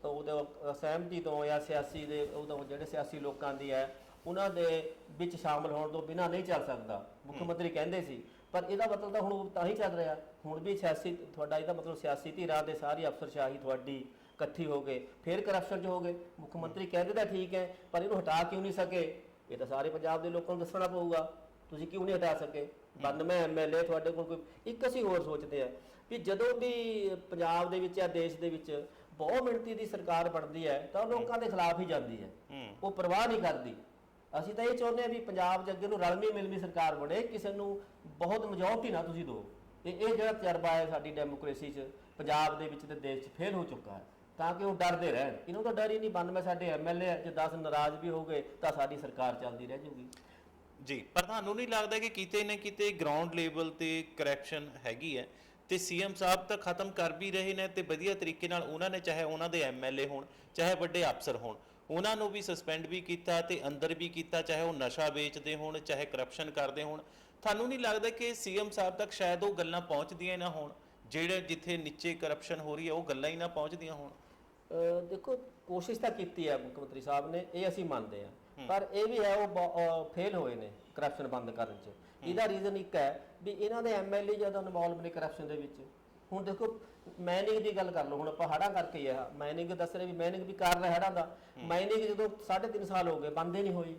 ਉਹਦੇ ਸਹਿਮਤੀ ਤੋਂ ਜਾਂ ਸਿਆਸੀ ਦੇ ਉਹਦੋਂ ਜਿਹੜੇ ਸਿਆਸੀ ਲੋਕਾਂ ਦੀ ਹੈ ਉਹਨਾਂ ਦੇ ਵਿੱਚ ਸ਼ਾਮਲ ਹੋਣ ਤੋਂ ਬਿਨਾ ਨਹੀਂ ਚੱਲ ਸਕਦਾ। ਮੁੱਖ ਮੰਤਰੀ ਕਹਿੰਦੇ ਸੀ ਪਰ ਇਹਦਾ ਮਤਲਬ ਤਾਂ ਹੁਣ ਤਾਂ ਹੀ ਚੱਲ ਰਿਹਾ। ਹੁਣ ਵੀ ਸਿਆਸੀ ਤੁਹਾਡਾ ਇਹਦਾ ਮਤਲਬ ਸਿਆਸੀ ਧਿਰਾਂ ਦੇ ਸਾਰੀ ਅਫਸਰਸ਼ਾਹੀ ਤੁਹਾਡੀ ਇਕੱਠੀ ਹੋ ਗਏ ਫਿਰ ਕਰਪਸ਼ਨ 'ਚ ਹੋ ਗਏ। ਮੁੱਖ ਮੰਤਰੀ ਕਹਿੰਦੇ ਤਾਂ ਠੀਕ ਹੈ ਪਰ ਇਹਨੂੰ ਹਟਾ ਕਿਉਂ ਨਹੀਂ ਸਕੇ? ਇਹ ਤਾਂ ਸਾਰੇ ਪੰਜਾਬ ਦੇ ਲੋਕਾਂ ਨੂੰ ਦੱਸਣਾ ਪਊਗਾ। ਤੁਸੀਂ ਕਿਉਂ ਨਹੀਂ ਹਟਾ ਸਕੇ? 92 ਐਮਐਲਏ ਤੁਹਾਡੇ ਕੋਲ ਕੋਈ ਇੱਕ ਅਸੀਂ ਹੋਰ ਸੋਚਦੇ ਆ ਵੀ ਜਦੋਂ ਵੀ ਪੰਜਾਬ ਦੇ ਵਿੱਚ ਜਾਂ ਦੇਸ਼ ਦੇ ਵਿੱਚ ਬਹੁ ਮਿੰਟੀ ਦੀ ਸਰਕਾਰ ਬਣਦੀ ਹੈ ਤਾਂ ਲੋਕਾਂ ਦੇ ਖਿਲਾਫ ਹੀ ਜਾਂਦੀ ਹੈ। ਉਹ ਪਰਵਾਹ ਨਹੀਂ ਕਰਦੀ। ਅਸੀਂ ਤਾਂ ਇਹ ਚਾਹੁੰਦੇ ਆ ਵੀ ਪੰਜਾਬ 'ਚ ਅੱਗੇ ਨੂੰ ਰਲਵੀਂ ਮਿਲਵੀਂ ਸਰਕਾਰ ਬਣੇ। ਕਿਸੇ ਨੂੰ ਬਹੁਤ ਮੈਜੋਰਟੀ ਨਾ ਤੁਸੀਂ ਦਿਓ। ਤੇ ਇਹ ਜਿਹੜਾ ਤਜਰਬਾ ਹੈ ਸਾਡੀ ਡੈਮੋਕ੍ਰੇਸੀ 'ਚ ਪੰਜਾਬ ਦੇ ਵਿੱਚ ਤੇ ਦੇਸ਼ 'ਚ ਫੇਲ ਹੋ ਚੁੱਕਾ ਹੈ। ਤਾਂ ਕਿ ਉਹ ਡਰਦੇ ਰਹਿਣ। ਇਹਨੂੰ ਤਾਂ ਡਰ ਹੀ ਨਹੀਂ 92 ਸਾਡੇ ਐਮਐਲਏ ਜੇ 10 ਨਾਰਾਜ਼ ਵੀ ਹੋ ਗਏ, ਤਾਂ ਸਾਡੀ ਸਰਕਾਰ ਚੱਲਦੀ ਰਹਿ ਜੂਗੀ। ਜੀ, ਪਰ ਤੁਹਾਨੂੰ ਨਹੀਂ ਲੱਗਦਾ ਕਿ ਕਿਤੇ ਨਾ ਕਿਤੇ ਗਰਾਊਂਡ ਲੈਵਲ ਤੇ ਕਰੈਕਸ਼ਨ ਹੈਗੀ ਹੈ? ਤੇ ਸੀਐਮ ਸਾਹਿਬ ਤਾਂ ਖਤਮ ਕਰ ਵੀ ਰਹੇ ਨੇ ਤੇ ਵਧੀਆ ਤਰੀਕੇ ਨਾਲ ਉਹਨਾਂ ਨੇ ਚਾਹੇ ਉਹਨਾਂ ਦੇ ਐਮਐਲਏ ਹੋਣ, ਚਾਹੇ ਵੱਡੇ ਅਫਸਰ ਹੋਣ, ਉਹਨਾਂ ਨੂੰ ਵੀ ਸਸਪੈਂਡ ਵੀ ਕੀਤਾ ਤੇ ਅੰਦਰ ਵੀ ਕੀਤਾ, ਚਾਹੇ ਉਹ ਨਸ਼ਾ ਵੇਚਦੇ ਹੋਣ, ਚਾਹੇ ਕਰਪਸ਼ਨ ਕਰਦੇ ਹੋਣ। ਤੁਹਾਨੂੰ ਨਹੀਂ ਲੱਗਦਾ ਕਿ ਸੀਐਮ ਸਾਹਿਬ ਤੱਕ ਸ਼ਾਇਦ ਉਹ ਗੱਲਾਂ ਪਹੁੰਚਦੀਆਂ ਨਾ ਹੋਣ? ਜਿਹੜੇ ਜਿੱਥੇ ਨੀਚੇ ਕਰਪਸ਼ਨ ਹੋ ਰਹੀ ਹੈ, ਉਹ ਗੱਲਾਂ ਹੀ ਨਾ ਪਹੁੰਚਦੀਆਂ ਹੋਣ? ਦੇਖੋ ਕੋਸ਼ਿਸ਼ ਤਾਂ ਕੀਤੀ ਹੈ ਮੁੱਖ ਮੰਤਰੀ ਸਾਹਿਬ ਨੇ ਇਹ ਅਸੀਂ ਮੰਨਦੇ ਹਾਂ। ਪਰ ਇਹ ਵੀ ਹੈ ਉਹ ਫੇਲ ਹੋਏ ਨੇ ਕਰਪਸ਼ਨ ਬੰਦ ਕਰਨ 'ਚ। ਇਹਦਾ ਰੀਜ਼ਨ ਇੱਕ ਹੈ ਵੀ ਇਹਨਾਂ ਦੇ ਐਮਐਲਏ ਜਦੋਂ ਇਨਵੋਲਵ ਨੇ ਕਰਪਸ਼ਨ ਦੇ ਵਿੱਚ ਹੁਣ ਦੇਖੋ ਮੈਨਿੰਗ ਦੀ ਗੱਲ ਕਰ ਲਓ ਹੁਣ ਆਪਾਂ ਹੜਾਂ ਕਰਕੇ ਹੀ ਆ। ਮੈਨਿੰਗ ਦੱਸ ਰਹੇ ਵੀ ਮੈਨਿੰਗ ਵੀ ਕਰ ਰਿਹਾ ਹੜਾਂ ਦਾ। ਮੈਨਿੰਗ ਜਦੋਂ 3.5 ਸਾਲ ਹੋ ਗਏ ਬੰਦ ਹੀ ਨਹੀਂ ਹੋਈ।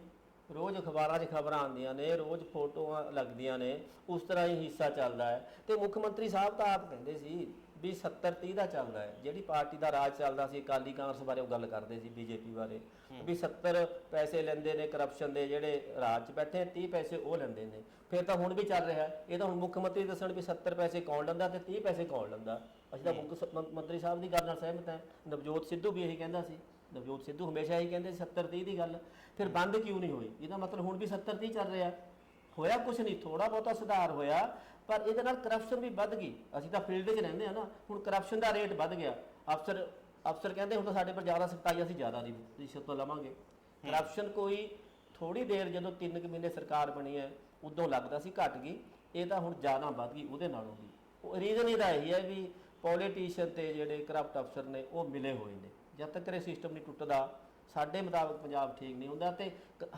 ਰੋਜ਼ ਅਖਬਾਰਾਂ 'ਚ ਖਬਰਾਂ ਆਉਂਦੀਆਂ ਨੇ ਰੋਜ਼ ਫੋਟੋਆਂ ਲੱਗਦੀਆਂ ਨੇ ਉਸ ਤਰ੍ਹਾਂ ਹੀ ਹਿੱਸਾ ਚੱਲਦਾ ਹੈ। ਤੇ ਮੁੱਖ ਮੰਤਰੀ ਸਾਹਿਬ ਤਾਂ ਆਪ ਕਹਿੰਦੇ ਸੀ ਵੀ 70 30 ਦਾ ਚੱਲਦਾ ਹੈ। ਜਿਹੜੀ ਪਾਰਟੀ ਦਾ ਰਾਜ ਚੱਲਦਾ ਸੀ ਅਕਾਲੀ ਕਾਂਗਰਸ ਬਾਰੇ ਉਹ ਗੱਲ ਕਰਦੇ ਸੀ ਬੀਜੇਪੀ ਬਾਰੇ। ਵੀ 70 ਪੈਸੇ ਲੈਂਦੇ ਨੇ ਕਰਪਸ਼ਨ ਦੇ ਜਿਹੜੇ ਰਾਜ 'ਚ ਬੈਠੇ 30 ਪੈਸੇ ਉਹ ਲੈਂਦੇ ਨੇ। ਫਿਰ ਤਾਂ ਹੁਣ ਵੀ ਚੱਲ ਰਿਹਾ। ਇਹ ਤਾਂ ਹੁਣ ਮੁੱਖ ਮੰਤਰੀ ਦੱਸਣ ਵੀ 70 ਪੈਸੇ ਕੌਣ ਲੈਂਦਾ ਤੇ 30 ਪੈਸੇ ਕੌਣ ਲੈਂਦਾ। ਅਸੀਂ ਤਾਂ ਮੁੱਖ ਮੰਤਰੀ ਸਾਹਿਬ ਦੀ ਗੱਲ ਨਾਲ ਸਹਿਮਤ ਹਾਂ। ਨਵਜੋਤ ਸਿੱਧੂ ਵੀ ਇਹੀ ਕਹਿੰਦਾ ਸੀ। ਨਵਜੋਤ ਸਿੱਧੂ ਹਮੇਸ਼ਾ ਇਹੀ ਕਹਿੰਦੇ ਸੀ 70 30 ਦੀ ਗੱਲ। ਫਿਰ ਬੰਦ ਕਿਉਂ ਨਹੀਂ ਹੋਈ? ਇਹਦਾ ਮਤਲਬ ਹੁਣ ਵੀ 70 30 ਚੱਲ ਰਿਹਾ। ਹੋਇਆ ਕੁਝ ਨਹੀਂ। ਥੋੜਾ ਬਹੁਤਾ ਸੁਧਾਰ ਹੋਇਆ। ਪਰ ਇਹਦੇ ਨਾਲ ਕਰਪਸ਼ਨ ਵੀ ਵੱਧ ਗਈ। ਅਸੀਂ ਤਾਂ ਫੀਲਡ 'ਚ ਰਹਿੰਦੇ ਆ ਨਾ ਹੁਣ ਕਰਪਸ਼ਨ ਦਾ ਰੇਟ ਵੱਧ ਗਿਆ। ਅਫਸਰ ਅਫਸਰ ਕਹਿੰਦੇ ਹੁਣ ਤਾਂ ਸਾਡੇ ਪਰ ਜ਼ਿਆਦਾ ਸਖਤਾਈ ਅਸੀਂ ਜ਼ਿਆਦਾ ਨਹੀਂ ਰਿਸ਼ਵਤ ਤੋਂ ਲਵਾਂਗੇ। ਕਰਪਸ਼ਨ ਕੋਈ ਥੋੜੀ ਦੇਰ ਜਦੋਂ 3 ਕੁ ਮਹੀਨੇ ਸਰਕਾਰ ਬਣੀ ਹੈ ਉਦੋਂ ਲੱਗਦਾ ਸੀ ਘਟ ਗਈ ਇਹ ਤਾਂ ਹੁਣ ਜ਼ਿਆਦਾ ਵੱਧ ਗਈ ਉਹਦੇ ਨਾਲੋਂ ਵੀ। ਉਹ ਰੀਜ਼ਨ ਇਹਦਾ ਇਹੀ ਹੈ ਵੀ ਪੋਲੀਟੀਸ਼ੀਅਨ ਤੇ ਜਿਹੜੇ ਕਰਪਟ ਅਫਸਰ ਨੇ ਉਹ ਮਿਲੇ ਹੋਏ ਨੇ। ਜਦ ਤੱਕ ਇਹ ਸਿਸਟਮ ਨਹੀਂ ਟੁੱਟਦਾ ਸਾਡੇ ਮੁਤਾਬਕ ਪੰਜਾਬ ਠੀਕ ਨਹੀਂ ਹੁੰਦਾ ਤੇ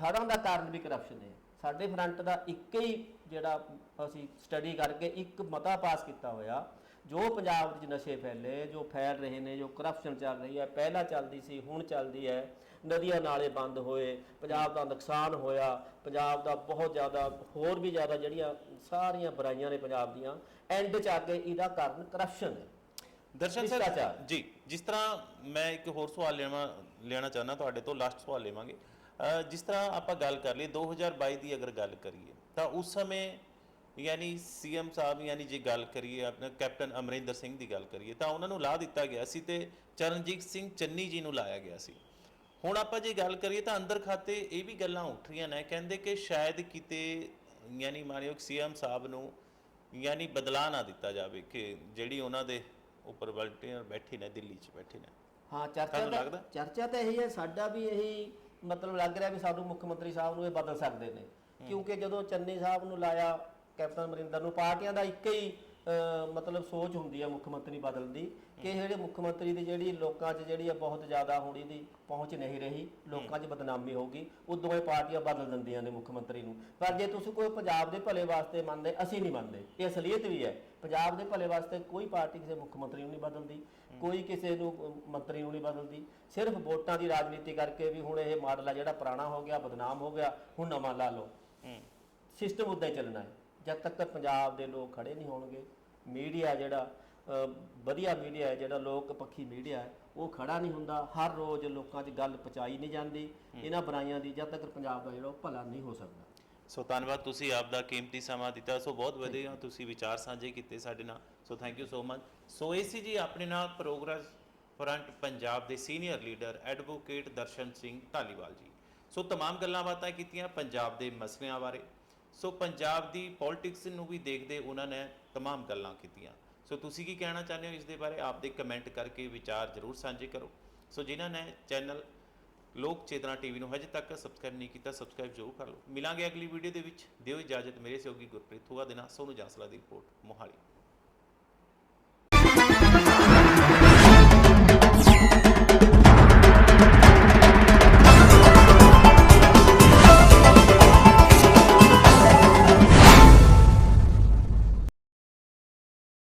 ਹੜ੍ਹਾਂ ਦਾ ਕਾਰਨ ਵੀ ਕਰਪਸ਼ਨ ਹੈ। ਸਾਡੇ ਫਰੰਟ ਦਾ ਇੱਕ ਹੀ ਜਿਹੜਾ ਅਸੀਂ ਸਟੱਡੀ ਕਰਕੇ ਇੱਕ ਮਤਾ ਪਾਸ ਕੀਤਾ ਹੋਇਆ ਜੋ ਪੰਜਾਬ ਵਿੱਚ ਨਸ਼ੇ ਫੈਲੇ ਜੋ ਫੈਲ ਰਹੇ ਨੇ ਜੋ ਕਰਪਸ਼ਨ ਚੱਲ ਰਹੀ ਹੈ ਪਹਿਲਾਂ ਚੱਲਦੀ ਸੀ ਹੁਣ ਚੱਲਦੀ ਹੈ। ਨਦੀਆਂ ਨਾਲੇ ਬੰਦ ਹੋਏ ਪੰਜਾਬ ਦਾ ਨੁਕਸਾਨ ਹੋਇਆ ਪੰਜਾਬ ਦਾ ਬਹੁਤ ਜ਼ਿਆਦਾ ਹੋਰ ਵੀ ਜ਼ਿਆਦਾ ਜਿਹੜੀਆਂ ਸਾਰੀਆਂ ਬੁਰਾਈਆਂ ਨੇ ਪੰਜਾਬ ਦੀਆਂ ਐਂਡ 'ਚ ਆ ਕੇ ਇਹਦਾ ਕਾਰਨ ਕਰਪਸ਼ਨ ਹੈ। ਦਰਸ਼ਨ ਸਰ। ਜੀ ਜਿਸ ਤਰ੍ਹਾਂ ਮੈਂ ਇੱਕ ਹੋਰ ਸਵਾਲ ਲੈਣਾ ਲੈਣਾ ਚਾਹੁੰਦਾ ਤੁਹਾਡੇ ਤੋਂ ਲਾਸਟ ਸਵਾਲ ਲਵਾਂਗੇ। ਜਿਸ ਤਰ੍ਹਾਂ ਆਪਾਂ ਗੱਲ ਕਰ ਲਈ 2022 ਦੀ ਅਗਰ ਗੱਲ ਕਰੀਏ ਤਾਂ ਉਸ ਸਮੇਂ ਯਾਨੀ ਸੀਐਮ ਸਾਹਿਬ ਯਾਨੀ ਜੇ ਗੱਲ ਕਰੀਏ ਆਪਣਾ ਕੈਪਟਨ ਅਮਰਿੰਦਰ ਸਿੰਘ ਦੀ ਗੱਲ ਕਰੀਏ ਤਾਂ ਉਹਨਾਂ ਨੂੰ ਲਾ ਦਿੱਤਾ ਗਿਆ ਸੀ ਤੇ ਚਰਨਜੀਤ ਸਿੰਘ ਚੰਨੀ ਜੀ ਨੂੰ ਲਾਇਆ ਗਿਆ ਸੀ ਹੁਣ ਆਪਾਂ ਜੇ ਗੱਲ ਕਰੀਏ ਤਾਂ ਅੰਦਰ ਖਾਤੇ ਇਹ ਵੀ ਗੱਲਾਂ ਉੱਠ ਰਹੀਆਂ ਨੇ ਕਹਿੰਦੇ ਕਿ ਸ਼ਾਇਦ ਕਿਤੇ ਯਾਨੀ ਮਾਨਯੋਗ ਸੀਐਮ ਸਾਹਿਬ ਨੂੰ ਯਾਨੀ ਬਦਲਾ ਨਾ ਦਿੱਤਾ ਜਾਵੇ ਕਿ ਜਿਹੜੀ ਉਹਨਾਂ ਦੇ ਉੱਪਰ ਵਲਟੀਅਰ ਬੈਠੇ ਨੇ ਦਿੱਲੀ 'ਚ ਬੈਠੇ ਨੇ ਹਾਂ ਚਰਚਾ ਤਾਂ? ਚਰਚਾ ਤਾਂ ਇਹੀ ਹੈ ਸਾਡਾ ਵੀ ਇਹੀ ਮਤਲਬ ਲੱਗ ਰਿਹਾ ਵੀ ਸਾਨੂੰ ਮੁੱਖ ਮੰਤਰੀ ਸਾਹਿਬ ਨੂੰ ਇਹ ਬਦਲ ਸਕਦੇ ਨੇ। ਕਿਉਂਕਿ ਜਦੋਂ ਚੰਨੀ ਸਾਹਿਬ ਨੂੰ ਲਾਇਆ ਕੈਪਟਨ ਅਮਰਿੰਦਰ ਨੂੰ ਪਾਰਟੀਆਂ ਦਾ ਇੱਕ ਹੀ ਮਤਲਬ ਸੋਚ ਹੁੰਦੀ ਹੈ ਮੁੱਖ ਮੰਤਰੀ ਬਦਲਣ ਦੀ ਕਿ ਜਿਹੜੇ ਮੁੱਖ ਮੰਤਰੀ ਦੀ ਜਿਹੜੀ ਲੋਕਾਂ 'ਚ ਜਿਹੜੀ ਆ ਬਹੁਤ ਜ਼ਿਆਦਾ ਹੁਣ ਇਹਦੀ ਪਹੁੰਚ ਨਹੀਂ ਰਹੀ ਲੋਕਾਂ 'ਚ ਬਦਨਾਮੀ ਹੋਊਗੀ ਉਹ ਦੋਵੇਂ ਪਾਰਟੀਆਂ ਬਦਲ ਦਿੰਦੀਆਂ ਨੇ ਮੁੱਖ ਮੰਤਰੀ ਨੂੰ। ਪਰ ਜੇ ਤੁਸੀਂ ਕੋਈ ਪੰਜਾਬ ਦੇ ਭਲੇ ਵਾਸਤੇ ਮੰਨਦੇ ਅਸੀਂ ਨਹੀਂ ਮੰਨਦੇ। ਇਹ ਅਸਲੀਅਤ ਵੀ ਹੈ। ਪੰਜਾਬ ਦੇ ਭਲੇ ਵਾਸਤੇ ਕੋਈ ਪਾਰਟੀ ਕਿਸੇ ਮੁੱਖ ਮੰਤਰੀ ਨੂੰ ਨਹੀਂ ਬਦਲਦੀ। ਕੋਈ ਕਿਸੇ ਨੂੰ ਮੰਤਰੀ ਨੂੰ ਨਹੀਂ ਬਦਲਦੀ। ਸਿਰਫ ਵੋਟਾਂ ਦੀ ਰਾਜਨੀਤੀ ਕਰਕੇ ਵੀ ਹੁਣ ਇਹ ਮਾਡਲ ਆ ਜਿਹੜਾ ਪੁਰਾਣਾ ਹੋ ਗਿਆ ਬਦਨਾਮ ਹੋ ਗਿਆ ਹੁਣ ਨਵਾਂ ਲਾ ਲਓ। ਸਿਸਟਮ ਉਦਾਂ ਹੀ ਚੱਲਣਾ ਹੈ। ਜਦ ਤੱਕ ਪੰਜਾਬ ਦੇ ਲੋਕ ਖੜੇ ਨਹੀਂ ਹੋਣਗੇ ਮੀਡੀਆ ਜਿਹੜਾ ਵਧੀਆ ਮੀਡੀਆ ਹੈ ਜਿਹੜਾ ਲੋਕ ਪੱਖੀ ਮੀਡੀਆ ਹੈ ਉਹ ਖੜਾ ਨਹੀਂ ਹੁੰਦਾ। ਹਰ ਰੋਜ਼ ਲੋਕਾਂ 'ਚ ਗੱਲ ਪਹੁੰਚਾਈ ਨਹੀਂ ਜਾਂਦੀ। ਇਹਨਾਂ ਬੁਰਾਈਆਂ ਦੀ ਜਦ ਤੱਕ ਪੰਜਾਬ ਦਾ ਜਿਹੜਾ ਉਹ ਭਲਾ ਨਹੀਂ ਹੋ ਸਕਦਾ। ਸੋ ਧੰਨਵਾਦ ਤੁਸੀਂ ਆਪ ਦਾ ਕੀਮਤੀ ਸਮਾਂ ਦਿੱਤਾ। ਸੋ ਬਹੁਤ ਵਧੀਆ ਤੁਸੀਂ ਵਿਚਾਰ ਸਾਂਝੇ ਕੀਤੇ ਸਾਡੇ ਨਾਲ। so thank you so much so ਇਹ ਸੀ ਜੀ ਆਪਣੇ ਨਾਲ ਪ੍ਰੋਗਰੈਸ ਫਰੰਟ ਪੰਜਾਬ ਦੇ senior leader advocate Darshan Singh Dhaliwal ji so तमाम ਗੱਲਾਂ ਬਾਤਾਂ ਕੀਤੀਆਂ ਪੰਜਾਬ ਦੇ ਮਸਲਿਆਂ ਬਾਰੇ ਸੋ ਪੰਜਾਬ ਦੀ ਪੋਲਿਟਿਕਸ ਨੂੰ ਵੀ ਦੇਖਦੇ ਉਹਨਾਂ ਨੇ तमाम ਗੱਲਾਂ ਕੀਤੀਆਂ ਸੋ ਤੁਸੀਂ ਕੀ ਕਹਿਣਾ ਚਾਹੁੰਦੇ ਹੋ ਇਸ ਦੇ ਬਾਰੇ ਆਪ ਦੇ ਕਮੈਂਟ ਕਰਕੇ ਵਿਚਾਰ ਜ਼ਰੂਰ ਸਾਂਝੇ ਕਰੋ ਸੋ ਜਿਨ੍ਹਾਂ ਨੇ ਚੈਨਲ ਲੋਕ ਚੇਤਨਾ ਟੀਵੀ ਨੂੰ ਹਜੇ ਤੱਕ ਸਬਸਕ੍ਰਾਈਬ ਨਹੀਂ ਕੀਤਾ ਸਬਸਕ੍ਰਾਈਬ ਜ਼ਰੂਰ ਕਰ ਲਓ ਮਿਲਾਂਗੇ ਅਗਲੀ ਵੀਡੀਓ ਦੇ ਵਿੱਚ ਦਿਓ ਇਜਾਜ਼ਤ ਮੇਰੇ ਸਹਿਯੋਗੀ ਗੁਰਪ੍ਰੀਤ ਹੁਆ ਦੇ ਨਾਲ ਸੋਨੂੰ ਜਾਂਸਲਾ ਦੀ ਰਿਪੋਰਟ ਮੋਹਾਲੀ